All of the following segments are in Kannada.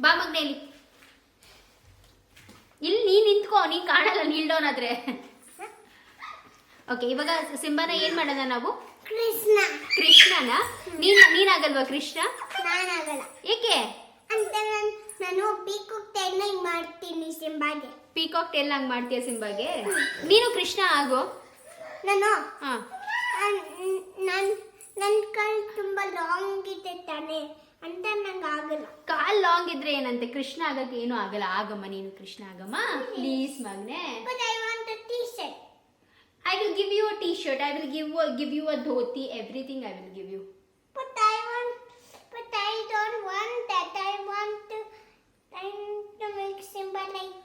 ಬಾ ಮಗ್ನೆ ಇಲ್ಲಿ ಇಲ್ಲಿ ನೀ ನಿಂತ್ಕೋ ನೀ ಕಾಣಲ್ಲ ನೀಲ್ ಡೌನ್ ಆದ್ರೆ. ಓಕೆ ಇವಾಗ ಸಿಂಬಾನ ಏನ್ ಮಾಡೋಣ ನಾವು? ಕೃಷ್ಣ. ಕೃಷ್ಣನ? ನೀನ್ ನೀನಾಗಲ್ವಾ ಕೃಷ್ಣ? ನಾನಾಗಲ್ಲ. ಏಕೆ? ಅಂತ ನಾನು ನಾನು ಪೀಕೋಕ್ ಟೆನ್ನಿಂಗ್ ಮಾಡ್ತೀನಿ ಸಿಂಬಾಗೆ. ಪೀಕಾಕ್ ಟೆಲ್ ಹಂಗ್ ಮಾಡ್ತೀಯ ಸಿಂಬಾಗೆ? ನೀನು ಕೃಷ್ಣ ಆಗೋ. ನಾನು? ಹಾ. ನನ್ನ ನನ್ನ ಕೈ ತುಂಬ ಲಾಂಗ್ ಇದೆ ತಾನೆ. ಅಂತ ನಂಗೆ ಆಗಲ್ಲ ಕಾಲ್ ಲಾಂಗ್ ಇದ್ರೆ ಏನಂತೆ ಕೃಷ್ಣ ಆಗಕ್ಕೆ ಏನು ಆಗಲ್ಲ ಆಗಮ್ಮ ನೀನು ಕೃಷ್ಣ ಆಗಮ್ಮ ಪ್ಲೀಸ್ ಮಗ್ನೆ but I want a T shirt I will give you a T shirt I will give give you a dhoti everything I will give you but I want but I don't want that I want to I to make symbol like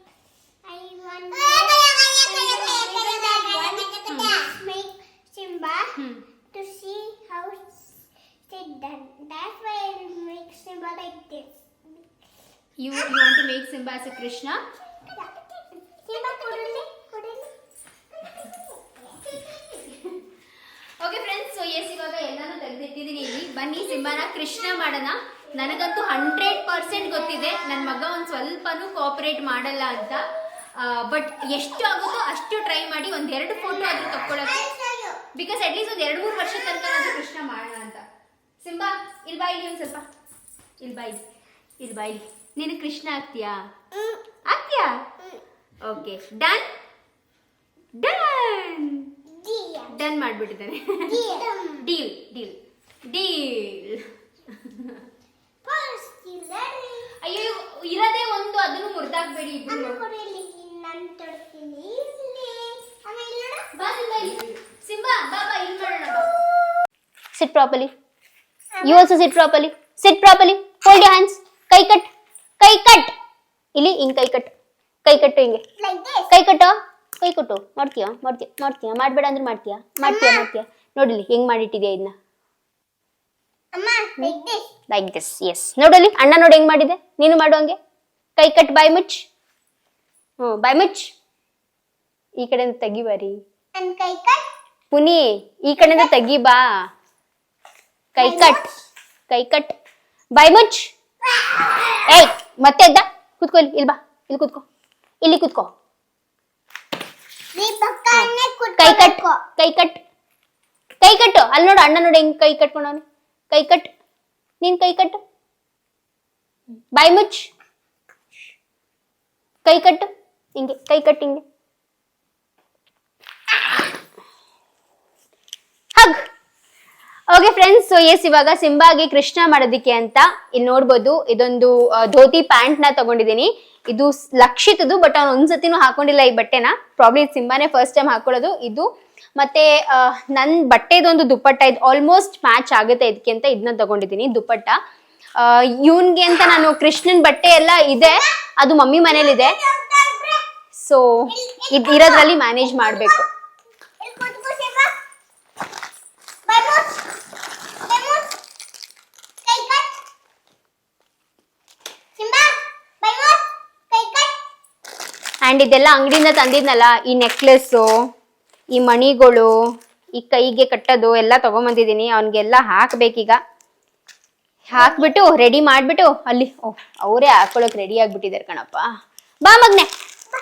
I want make Simba hmm to see how that done. That's why I make Simba like this. You you want to make Simba as a Simba, ಕೊಡಲಿ ಓಕೆ ಫ್ರೆಂಡ್ಸ್ ಸೊ ಎಸ್ ಇವಾಗ ಎಲ್ಲಾನು ತೆಗೆದಿಟ್ಟಿದ್ದೀನಿ ಇಲ್ಲಿ. ಬನ್ನಿ ಸಿಂಬಾನ ಕೃಷ್ಣ ಮಾಡೋಣ. ನನಗಂತೂ ಹಂಡ್ರೆಡ್ ಪರ್ಸೆಂಟ್ ಗೊತ್ತಿದೆ. ನನ್ನ ಮಗ ಒಂದು ಸ್ವಲ್ಪನೂ ಕೋಆಪರೇಟ್ ಮಾಡಲ್ಲ ಅಂತ. ಬಟ್ ಎಷ್ಟು ಆಗುತ್ತೋ ಅಷ್ಟು ಟ್ರೈ ಮಾಡಿ ಒಂದ್ ಎರಡು ಫೋಟೋ ಆದ್ರೂ ತಕ್ಕೊಳ್ಳೋಕೆ ಬಿಕಾಸ್ ಅಟ್ಲೀಸ್ಟ್ ಒಂದು ಎರಡು ಮೂರು ವರ್ಷ ತನಕ ನಾನು ಕೃಷ್ಣ ಮಾಡೋಣ ಅಂತ. ಸಿಂಬಾ ಇಲ್ವಾ ಇಲ್ಲಿ ಒಂದು ಸ್ವಲ್ಪ? ಇಲ್ಲಿ ಬೈ ಇಲ್ಲಿ ಬೈ. ನೀನು ಕೃಷ್ಣ ಆಗ್ತೀಯಾ? ಆಗ್ತೀಯಾ? ಓಕೆ ಡನ್ ಡನ್ ಡನ್ ಮಾಡ್ಬಿಟ್ಟಿದ್ದಾನೆ. ಡೀಲ್ ಡೀಲ್ ಡೀಲ್ ಅಯ್ಯೋ ಇರದೇ ಒಂದು ಅದನ್ನು ಮುರಿದಾಕ್ಬೇಡಿ ಬಾ ಸಿಂಬಾ ಇಲ್ಲಿ. ಸಿಂಬಾ ಬಾ ಬಾ ಇಲ್ಲಿ ಮಾಡೋಣ sit properly you also sit properly sit properly hold your hands ಕೈ ಕಟ್. ಕೈ ಕಟ್. ಇಲ್ಲಿ ಹಿಂಗ್ ಕೈ ಕಟ್. ಕೈ ಕಟ್ಟು ಹಿಂಗೆ. ಕೈ ಕಟ್ಟು? ಕೈ ಕಟ್ಟು. ಮಾಡ್ತೀಯಾ? ಮಾಡ್ತೀಯ? ಮಾಡ್ತೀಯಾ? ಮಾಡ್ಬೇಡ ಅಂದ್ರೆ ಮಾಡ್ತೀಯಾ? ಮಾಡ್ತೀಯಾ ಮಾಡ್ತೀಯಾ? ನೋಡಿಲಿ ಹೆಂಗ್ ಮಾಡಿಟ್ಟಿದ್ಯಾ ಇದನ್ನ ಲೈಕ್ ದಿಸ್ ಎಸ್ ನೋಡಲಿ ಅಣ್ಣ ನೋಡಿ ಹೆಂಗ್ ಮಾಡಿದೆ. ನೀನು ಮಾಡೋಂಗೆ ಕೈ ಕಟ್ ಬಾಯ್ ಮುಚ್ ಹ್ಞೂ ಬಾಯ್ ಮುಚ್ ಈ ಕಡೆಯಿಂದ ತೆಗಿ ಬರಿ. ಪುನಿ ಈ ಕಡೆಯಿಂದ ತೆಗಿ ಬಾ. ಕೈ ಕಟ್. ಕೈ ಕಟ್. ಬಾಯ್ ಮುಚ್ ಏಯ್ ಮತ್ತೆ ಇದ್ದ ಕೂತ್ಕೋ ಇಲ್ಲಿ ಇಲ್ಲಿ ಬಾ. ಇಲ್ಲಿ ಕೂತ್ಕೋ. ಇಲ್ಲಿ ಕೂತ್ಕೋ. ಕೈ ಕಟ್ ಕೈ ಕಟ್. ಕೈ ಕಟ್ಟು. ಅಲ್ಲಿ ನೋಡು ಅಣ್ಣ ನೋಡಿ ಹೆಂಗ್ ಕೈ ಕಟ್ಕೊಂಡವನೆ ಕೈ ಕಟ್. ನೀನ್ ಕೈ ಕಟ್ಟು. ಬಾಯ್ ಮುಚ್ ಕೈ ಕಟ್ಟು. ಹಿಂಗೆ ಕೈ ಹಿಂಗೆ hug. Okay friends so yes ಇವಾಗ ಸಿಂಬಾಗೆ ಕೃಷ್ಣ ಮಾಡೋದಿಕ್ಕೆ ಅಂತ ಇಲ್ಲಿ ನೋಡ್ಬೋದು. ಇದೊಂದು ಧೋತಿ ಪ್ಯಾಂಟ್ನ ತಗೊಂಡಿದ್ದೀನಿ. ಇದು ಲಕ್ಷಿತದು ಬಟ್ ಅವ್ನು ಒಂದ್ಸತಿನೂ ಹಾಕೊಂಡಿಲ್ಲ ಈ ಬಟ್ಟೆನ. ಪ್ರಾಬ್ಲಿ ಸಿಂಬಾನೇ ಫಸ್ಟ್ ಟೈಮ್ ಹಾಕೊಳ್ಳೋದು. ಇದು, ಮತ್ತೆ ನನ್ನ ನನ್ ಬಟ್ಟೆದೊಂದು ದುಪ್ಪಟ್ಟ, ಇದು ಆಲ್ಮೋಸ್ಟ್ ಮ್ಯಾಚ್ ಆಗುತ್ತೆ ಇದಕ್ಕೆ ಅಂತ ಇದನ್ನ ತಗೊಂಡಿದ್ದೀನಿ, ದುಪ್ಪಟ್ಟ. ಇವನ್ಗೆ ಅಂತ ನಾನು ಕೃಷ್ಣನ್ ಬಟ್ಟೆ ಎಲ್ಲ ಇದೆ. ಅದು ಮಮ್ಮಿ ಮನೇಲಿದೆ. ಸೊ ಇದ್, ಇರೋದ್ರಲ್ಲಿ ಮ್ಯಾನೇಜ್ ಮಾಡ್ಬೇಕು. ಅಂಡ್ ಇದೆಲ್ಲ ಅಂಗಡಿಯಿಂದ ತಂದಿದ್ನಲ್ಲ, ಈ ನೆಕ್ಲೆಸ್ಸು ಈ ಮಣಿಗಳು, ಈ ಕೈಗೆ ಕಟ್ಟೋದು ಎಲ್ಲ ತಗೊಂಬಂದಿದ್ದೀನಿ. ಅವನಿಗೆಲ್ಲ ಹಾಕ್ಬೇಕೀಗ. ಹಾಕ್ಬಿಟ್ಟು ರೆಡಿ ಮಾಡ್ಬಿಟ್ಟು, ಅಲ್ಲಿ, ಓ, ಅವರೇ ಹಾಕೊಳಕ್ ರೆಡಿ ಆಗ್ಬಿಟ್ಟಿದ್ದಾರೆ ಕಣಪ್ಪ. ಬಾ ಮಗ್ನೆ.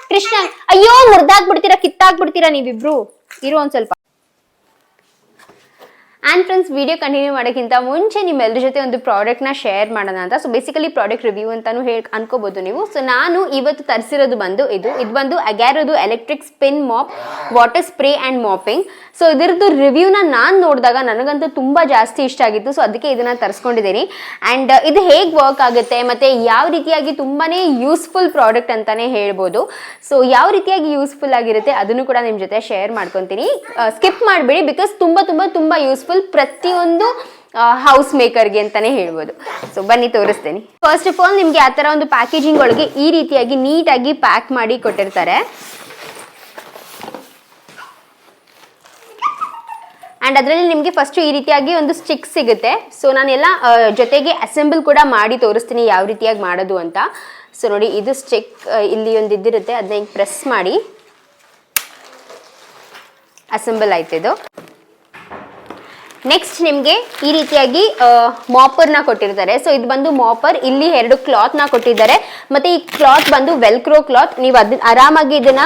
ಕೃಷ್ಣ, ಅಯ್ಯೋ ಮುರ್ದಾಕ್ಬಿಡ್ತೀರಾ ಕಿತ್ತಾಕ್ಬಿಡ್ತೀರಾ ನೀವಿಬ್ರು? ಇರು ಒಂದ್ ಸ್ವಲ್ಪ. ಆ್ಯಂಡ್ ಫ್ರೆಂಡ್ಸ್ ವಿಡಿಯೋ ಕಂಟಿನ್ಯೂ ಮಾಡೋಕ್ಕಿಂತ ಮುಂಚೆ ನಿಮ್ಮೆಲ್ಲರ ಜೊತೆ ಒಂದು ಪ್ರಾಡಕ್ಟ್ನ ಶೇರ್ ಮಾಡೋಣ ಅಂತ. ಸೊ ಬೇಸಿಕಲಿ ಪ್ರಾಡಕ್ಟ್ ರಿವ್ಯೂ ಅಂತಲೂ ಹೇಳಿ, ಅನ್ಕೋಬೋದು ನೀವು. ಸೊ ನಾನು ಇವತ್ತು ತರಿಸಿರೋದು ಬಂದು ಇದು. ಇದು ಬಂದು ಅಗ್ಯಾರೋದು electric spin mop water spray and mopping so ಇದರದ್ದು ರಿವ್ಯೂನ ನಾನು ನೋಡಿದಾಗ ನನಗಂತೂ ತುಂಬ ಜಾಸ್ತಿ ಇಷ್ಟ ಆಗಿತ್ತು. ಸೊ ಅದಕ್ಕೆ ಇದನ್ನು ತರಿಸ್ಕೊಂಡಿದ್ದೀನಿ. ಆ್ಯಂಡ್ ಇದು ಹೇಗೆ ವರ್ಕ್ ಆಗುತ್ತೆ ಮತ್ತು ಯಾವ ರೀತಿಯಾಗಿ ತುಂಬಾ ಯೂಸ್ಫುಲ್ ಪ್ರಾಡಕ್ಟ್ ಅಂತಲೇ ಹೇಳ್ಬೋದು. ಸೊ ಯಾವ ರೀತಿಯಾಗಿ ಯೂಸ್ಫುಲ್ ಆಗಿರುತ್ತೆ ಅದನ್ನು ಕೂಡ ನಿಮ್ಮ ಜೊತೆ ಶೇರ್ ಮಾಡ್ಕೊತೀನಿ. ಸ್ಕಿಪ್ ಮಾಡಬೇಡಿ ಬಿಕಾಸ್ ತುಂಬ ತುಂಬ ತುಂಬ ಯೂಸ್ಫುಲ್ ಪ್ರತಿಯೊಂದು ಹೌಸ್ ಮೇಕರ್ಗೆ ಅಂತಾನೆ ಹೇಳ್ಬೋದು. ಸೊ ಬನ್ನಿ, ತೋರಿಸ್ತೀನಿ. ಫಸ್ಟ್ ಆಫ್ ಆಲ್ ನಿಮ್ಗೆ ಆ ಥರ ಒಂದು ಪ್ಯಾಕೇಜಿಂಗ್ ಒಳಗೆ ಈ ರೀತಿಯಾಗಿ ನೀಟಾಗಿ ಪ್ಯಾಕ್ ಮಾಡಿ ಕೊಟ್ಟಿರ್ತಾರೆ. ಆ್ಯಂಡ್ ಅದರಲ್ಲಿ ನಿಮಗೆ ಫಸ್ಟು ಈ ರೀತಿಯಾಗಿ ಒಂದು ಸ್ಟಿಕ್ ಸಿಗುತ್ತೆ. ಸೊ ನಾನೆಲ್ಲ ಜೊತೆಗೆ ಅಸೆಂಬಲ್ ಕೂಡ ಮಾಡಿ ತೋರಿಸ್ತೀನಿ ಯಾವ ರೀತಿಯಾಗಿ ಮಾಡೋದು ಅಂತ. ಸೊ ನೋಡಿ, ಇದು ಸ್ಟಿಕ್ ಇಲ್ಲಿ ಒಂದು ಇದ್ದಿರುತ್ತೆ. ಅದನ್ನ ಹಿಂಗೆ ಪ್ರೆಸ್ ಮಾಡಿ. ಅಸೆಂಬಲ್ ಆಯ್ತು ಇದು. ನೆಕ್ಸ್ಟ್ ನಿಮಗೆ ಈ ರೀತಿಯಾಗಿ ಮಾಪರ್ನ ಕೊಟ್ಟಿರ್ತಾರೆ. ಸೊ ಇದು ಬಂದು ಮಾಪರ್ ಇಲ್ಲಿ ಎರಡು ಕ್ಲಾತ್ನ ಕೊಟ್ಟಿದ್ದಾರೆ. ಮತ್ತೆ ಈ ಕ್ಲಾತ್ ಬಂದು ವೆಲ್ಕ್ರೋ ಕ್ಲಾತ್ ನೀವು ಅದನ್ನ ಆರಾಮಾಗಿ ಇದನ್ನ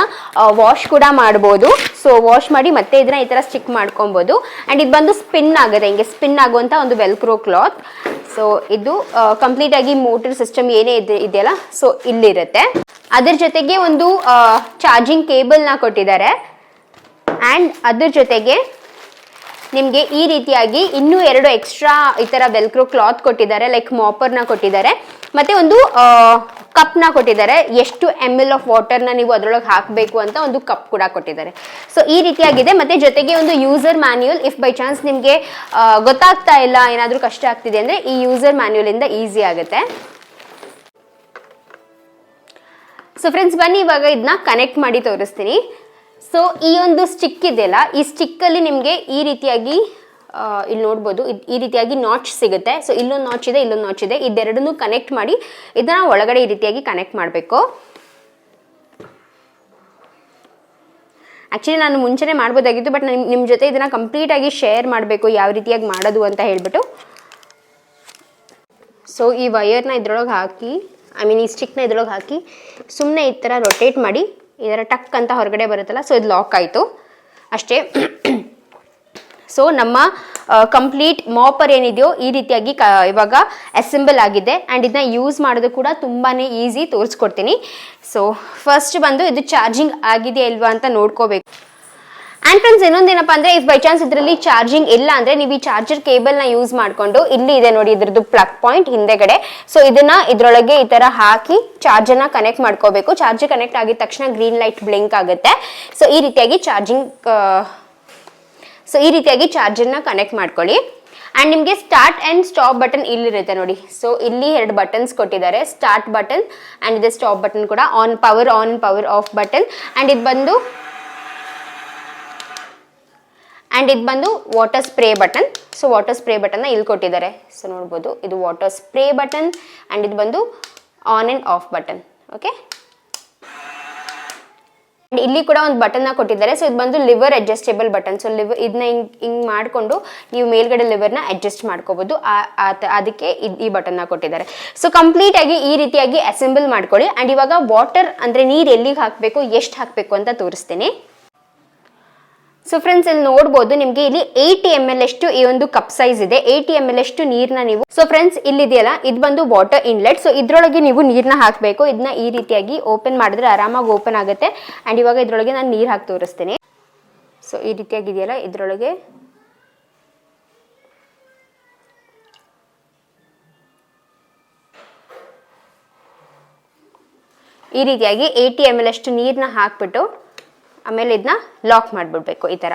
ವಾಶ್ ಕೂಡ ಮಾಡ್ಬೋದು. ಸೊ ವಾಶ್ ಮಾಡಿ ಮತ್ತೆ ಇದನ್ನ ಈ ತರ ಸ್ಟಿಕ್ ಮಾಡ್ಕೊಬೋದು. ಅಂಡ್ ಇದು ಬಂದು ಸ್ಪಿನ್ ಆಗುತ್ತೆ ಹಿಂಗೆ ಸ್ಪಿನ್ ಆಗುವಂಥ ಒಂದು ವೆಲ್ಕ್ರೋ ಕ್ಲಾತ್ ಸೊ ಇದು ಕಂಪ್ಲೀಟ್ ಆಗಿ ಮೋಟರ್ ಸಿಸ್ಟಮ್ ಏನೇ ಇದೆ, ಇದೆಯಲ್ಲ ಸೊ ಇಲ್ಲಿರುತ್ತೆ. ಅದ್ರ ಜೊತೆಗೆ ಒಂದು ಚಾರ್ಜಿಂಗ್ ಕೇಬಲ್ನ ಕೊಟ್ಟಿದ್ದಾರೆ. ಆ್ಯಂಡ್ ಅದ್ರ ಜೊತೆಗೆ ನಿಮಗೆ ಈ ರೀತಿಯಾಗಿ ಇನ್ನೂ ಎರಡು ಎಕ್ಸ್ಟ್ರಾ ಈ ಥರ ವೆಲ್ಕ್ರೋ ಕ್ಲಾತ್ ಕೊಟ್ಟಿದ್ದಾರೆ ಲೈಕ್ ಮಾಪರ್ನ ಕೊಟ್ಟಿದ್ದಾರೆ. ಮತ್ತು ಒಂದು ಕಪ್ನ ಕೊಟ್ಟಿದ್ದಾರೆ. ಎಷ್ಟು ಎಂ ಎಲ್ ಆಫ್ ವಾಟರ್ನ ನೀವು ಅದರೊಳಗೆ ಹಾಕಬೇಕು ಅಂತ ಒಂದು ಕಪ್ ಕೂಡ ಕೊಟ್ಟಿದ್ದಾರೆ. ಸೊ ಈ ರೀತಿಯಾಗಿದೆ. ಮತ್ತೆ ಜೊತೆಗೆ ಒಂದು user manual if by chance ನಿಮಗೆ ಗೊತ್ತಾಗ್ತಾ ಇಲ್ಲ, ಏನಾದರೂ ಕಷ್ಟ ಆಗ್ತಿದೆ ಅಂದರೆ ಈ ಯೂಸರ್ ಮ್ಯಾನ್ಯೂಲಿಂದ ಈಸಿ ಆಗುತ್ತೆ. ಸೊ ಫ್ರೆಂಡ್ಸ್ ಬನ್ನಿ, ಇವಾಗ ಇದನ್ನ ಕನೆಕ್ಟ್ ಮಾಡಿ ತೋರಿಸ್ತೀನಿ. ಸೊ ಈ ಒಂದು ಸ್ಟಿಕ್ ಇದೆಯಲ್ಲ, ಈ ಸ್ಟಿಕ್ಕಲ್ಲಿ ನಿಮಗೆ ಈ ರೀತಿಯಾಗಿ ಇಲ್ಲಿ ನೋಡ್ಬೋದು ಈ ರೀತಿಯಾಗಿ ನಾಚ್ ಸಿಗುತ್ತೆ. ಸೊ ಇಲ್ಲೊಂದು ನಾಚ್ ಇದೆ, ಇಲ್ಲೊಂದು ನಾಚ್ ಇದೆ. ಇದೆರಡನ್ನೂ ಕನೆಕ್ಟ್ ಮಾಡಿ, ಇದನ್ನ ಒಳಗಡೆ ಈ ರೀತಿಯಾಗಿ ಕನೆಕ್ಟ್ ಮಾಡಬೇಕು. ಆ್ಯಕ್ಚುಲಿ ನಾನು ಮುಂಚೆನೇ ಮಾಡ್ಬೋದಾಗಿತ್ತು ಬಟ್ ನಿಮ್ಮ ನಿಮ್ಮ ಜೊತೆ ಇದನ್ನ ಕಂಪ್ಲೀಟಾಗಿ ಶೇರ್ ಮಾಡಬೇಕು, ಯಾವ ರೀತಿಯಾಗಿ ಮಾಡೋದು ಅಂತ ಹೇಳ್ಬಿಟ್ಟು. ಸೊ ಈ ವಯರ್ನ ಇದ್ರೊಳಗೆ ಹಾಕಿ ಐ ಮೀನ್ ಈ ಸ್ಟಿಕ್ನ ಇದ್ರೊಳಗೆ ಹಾಕಿ ಸುಮ್ಮನೆ ಈ ಥರ ರೊಟೇಟ್ ಮಾಡಿ ಇದರ ಟಕ್ ಅಂತ ಹೊರಗಡೆ ಬರುತ್ತಲ್ಲ ಸೊ ಇದು ಲಾಕ್ ಆಯಿತು. ಅಷ್ಟೇ. ಸೊ ನಮ್ಮ ಕಂಪ್ಲೀಟ್ ಮಾಪರ್ ಏನಿದೆಯೋ ಈ ರೀತಿಯಾಗಿ ಕ, ಇವಾಗ ಅಸೆಂಬಲ್ ಆಗಿದೆ. ಆ್ಯಂಡ್ ಇದನ್ನ ಯೂಸ್ ಮಾಡೋದು ಕೂಡ ತುಂಬಾ ಈಸಿ ತೋರಿಸ್ಕೊಡ್ತೀನಿ. ಸೊ ಫಸ್ಟ್ ಬಂದು ಇದು ಚಾರ್ಜಿಂಗ್ ಆಗಿದೆಯಾ ಇಲ್ವಾ ಅಂತ ನೋಡ್ಕೋಬೇಕು. ಆ್ಯಂಡ್ ಫ್ರೆಂಡ್ಸ್ ಇನ್ನೊಂದೇನಪ್ಪ ಅಂದರೆ ಇಫ್ ಬೈ ಚಾನ್ಸ್ ಇದರಲ್ಲಿ ಚಾರ್ಜಿಂಗ್ ಇಲ್ಲ ಅಂದರೆ, ನೀವು ಈ ಚಾರ್ಜರ್ ಕೇಬಲ್ನ ಯೂಸ್ ಮಾಡಿಕೊಂಡು, ಇಲ್ಲಿ ಇದೆ ನೋಡಿ, ಇದ್ರದ್ದು ಪ್ಲಗ್ ಪಾಯಿಂಟ್ ಹಿಂದೆಗಡೆ. ಸೊ ಇದನ್ನ ಇದರೊಳಗೆ ಈ ಥರ ಹಾಕಿ ಚಾರ್ಜರ್ನ ಕನೆಕ್ಟ್ ಮಾಡ್ಕೋಬೇಕು. ಚಾರ್ಜರ್ ಕನೆಕ್ಟ್ ಆಗಿದ ತಕ್ಷಣ ಗ್ರೀನ್ ಲೈಟ್ ಬ್ಲಿಂಕ್ ಆಗುತ್ತೆ. ಸೊ ಈ ರೀತಿಯಾಗಿ ಚಾರ್ಜಿಂಗ್ ಸೊ ಈ ರೀತಿಯಾಗಿ ಚಾರ್ಜರ್ನ ಕನೆಕ್ಟ್ ಮಾಡ್ಕೊಳ್ಳಿ. ಆ್ಯಂಡ್ ನಿಮಗೆ ಸ್ಟಾರ್ಟ್ ಆ್ಯಂಡ್ ಸ್ಟಾಪ್ ಬಟನ್ ಇಲ್ಲಿರುತ್ತೆ ನೋಡಿ. ಸೊ ಇಲ್ಲಿ ಎರಡು ಬಟನ್ಸ್ ಕೊಟ್ಟಿದ್ದಾರೆ. ಸ್ಟಾರ್ಟ್ ಬಟನ್ ಆ್ಯಂಡ್ ಇದೆ ಸ್ಟಾಪ್ ಬಟನ್ ಕೂಡ. On power on power off button and ಇದು ಬಂದು ಆ್ಯಂಡ್ ಇದು ಬಂದು water spray button so water spray ಬಟನ್ನ ಇಲ್ಲಿ ಕೊಟ್ಟಿದ್ದಾರೆ. ಸೊ ನೋಡ್ಬೋದು. ಇದು ವಾಟರ್ ಸ್ಪ್ರೇ ಬಟನ್ ಆ್ಯಂಡ್ ಇದು ಬಂದು on and off button okay ಇಲ್ಲಿ ಕೂಡ ಒಂದು ಬಟನ್ನ ಕೊಟ್ಟಿದ್ದಾರೆ. ಸೊ ಇದು ಬಂದು lever adjustable button so lever ಇದನ್ನ ಹಿಂಗ್, ಹಿಂಗೆ ಮಾಡಿಕೊಂಡು ನೀವು ಮೇಲ್ಗಡೆ ಲಿವರ್ನ ಅಡ್ಜಸ್ಟ್ ಮಾಡ್ಕೋಬೋದು. ಅದಕ್ಕೆ ಈ ಬಟನ್ನ ಕೊಟ್ಟಿದ್ದಾರೆ. ಸೊ ಕಂಪ್ಲೀಟ್ ಆಗಿ ಈ ರೀತಿಯಾಗಿ ಅಸೆಂಬಲ್ ಮಾಡ್ಕೊಳ್ಳಿ. ಆ್ಯಂಡ್ ಇವಾಗ ವಾಟರ್ ಅಂದರೆ ನೀರು ಎಲ್ಲಿಗೆ ಹಾಕಬೇಕು, ಎಷ್ಟು ಹಾಕಬೇಕು ಅಂತ ತೋರಿಸ್ತೀನಿ. ಸೊ ಫ್ರೆಂಡ್ಸ್ ಇಲ್ಲಿ ನೋಡ್ಬೋದು ನಿಮಗೆ ಇಲ್ಲಿ ಏಯ್ಟಿ ಎಂ ಎಲ್ ಅಷ್ಟು ಈ ಒಂದು ಕಪ್ ಸೈಜ್ ಇದೆ. ಏಯ್ಟಿ ಎಂ ಎಲ್ ಅಷ್ಟು ನೀರ್ನ ನೀವು ಸೊ ಫ್ರೆಂಡ್ಸ್ ಇಲ್ಲಿದೆಯಲ್ಲ, ಇದು ಬಂದು ವಾಟರ್ ಇನ್ಲೆಟ್ ಸೊ ಇದ್ರೊಳಗೆ ನೀವು ನೀರ್ನ ಹಾಕಬೇಕು. ಇದನ್ನ ಈ ರೀತಿಯಾಗಿ ಓಪನ್ ಮಾಡಿದ್ರೆ ಆರಾಮಾಗಿ ಓಪನ್ ಆಗುತ್ತೆ. ಅಂಡ್ ಇವಾಗ ಇದ್ರೊಳಗೆ ನಾನು ನೀರು ಹಾಕಿ ತೋರಿಸ್ತೀನಿ. ಸೊ ಈ ರೀತಿಯಾಗಿದೆಯಲ್ಲ ಇದ್ರೊಳಗೆ ಈ ರೀತಿಯಾಗಿ ಏಯ್ಟಿ ಎಂ ಎಲ್ ಅಷ್ಟು ನೀರನ್ನ ಹಾಕ್ಬಿಟ್ಟು ಆಮೇಲೆ ಇದನ್ನ ಲಾಕ್ ಮಾಡಿಬಿಡ್ಬೇಕು ಈ ಥರ.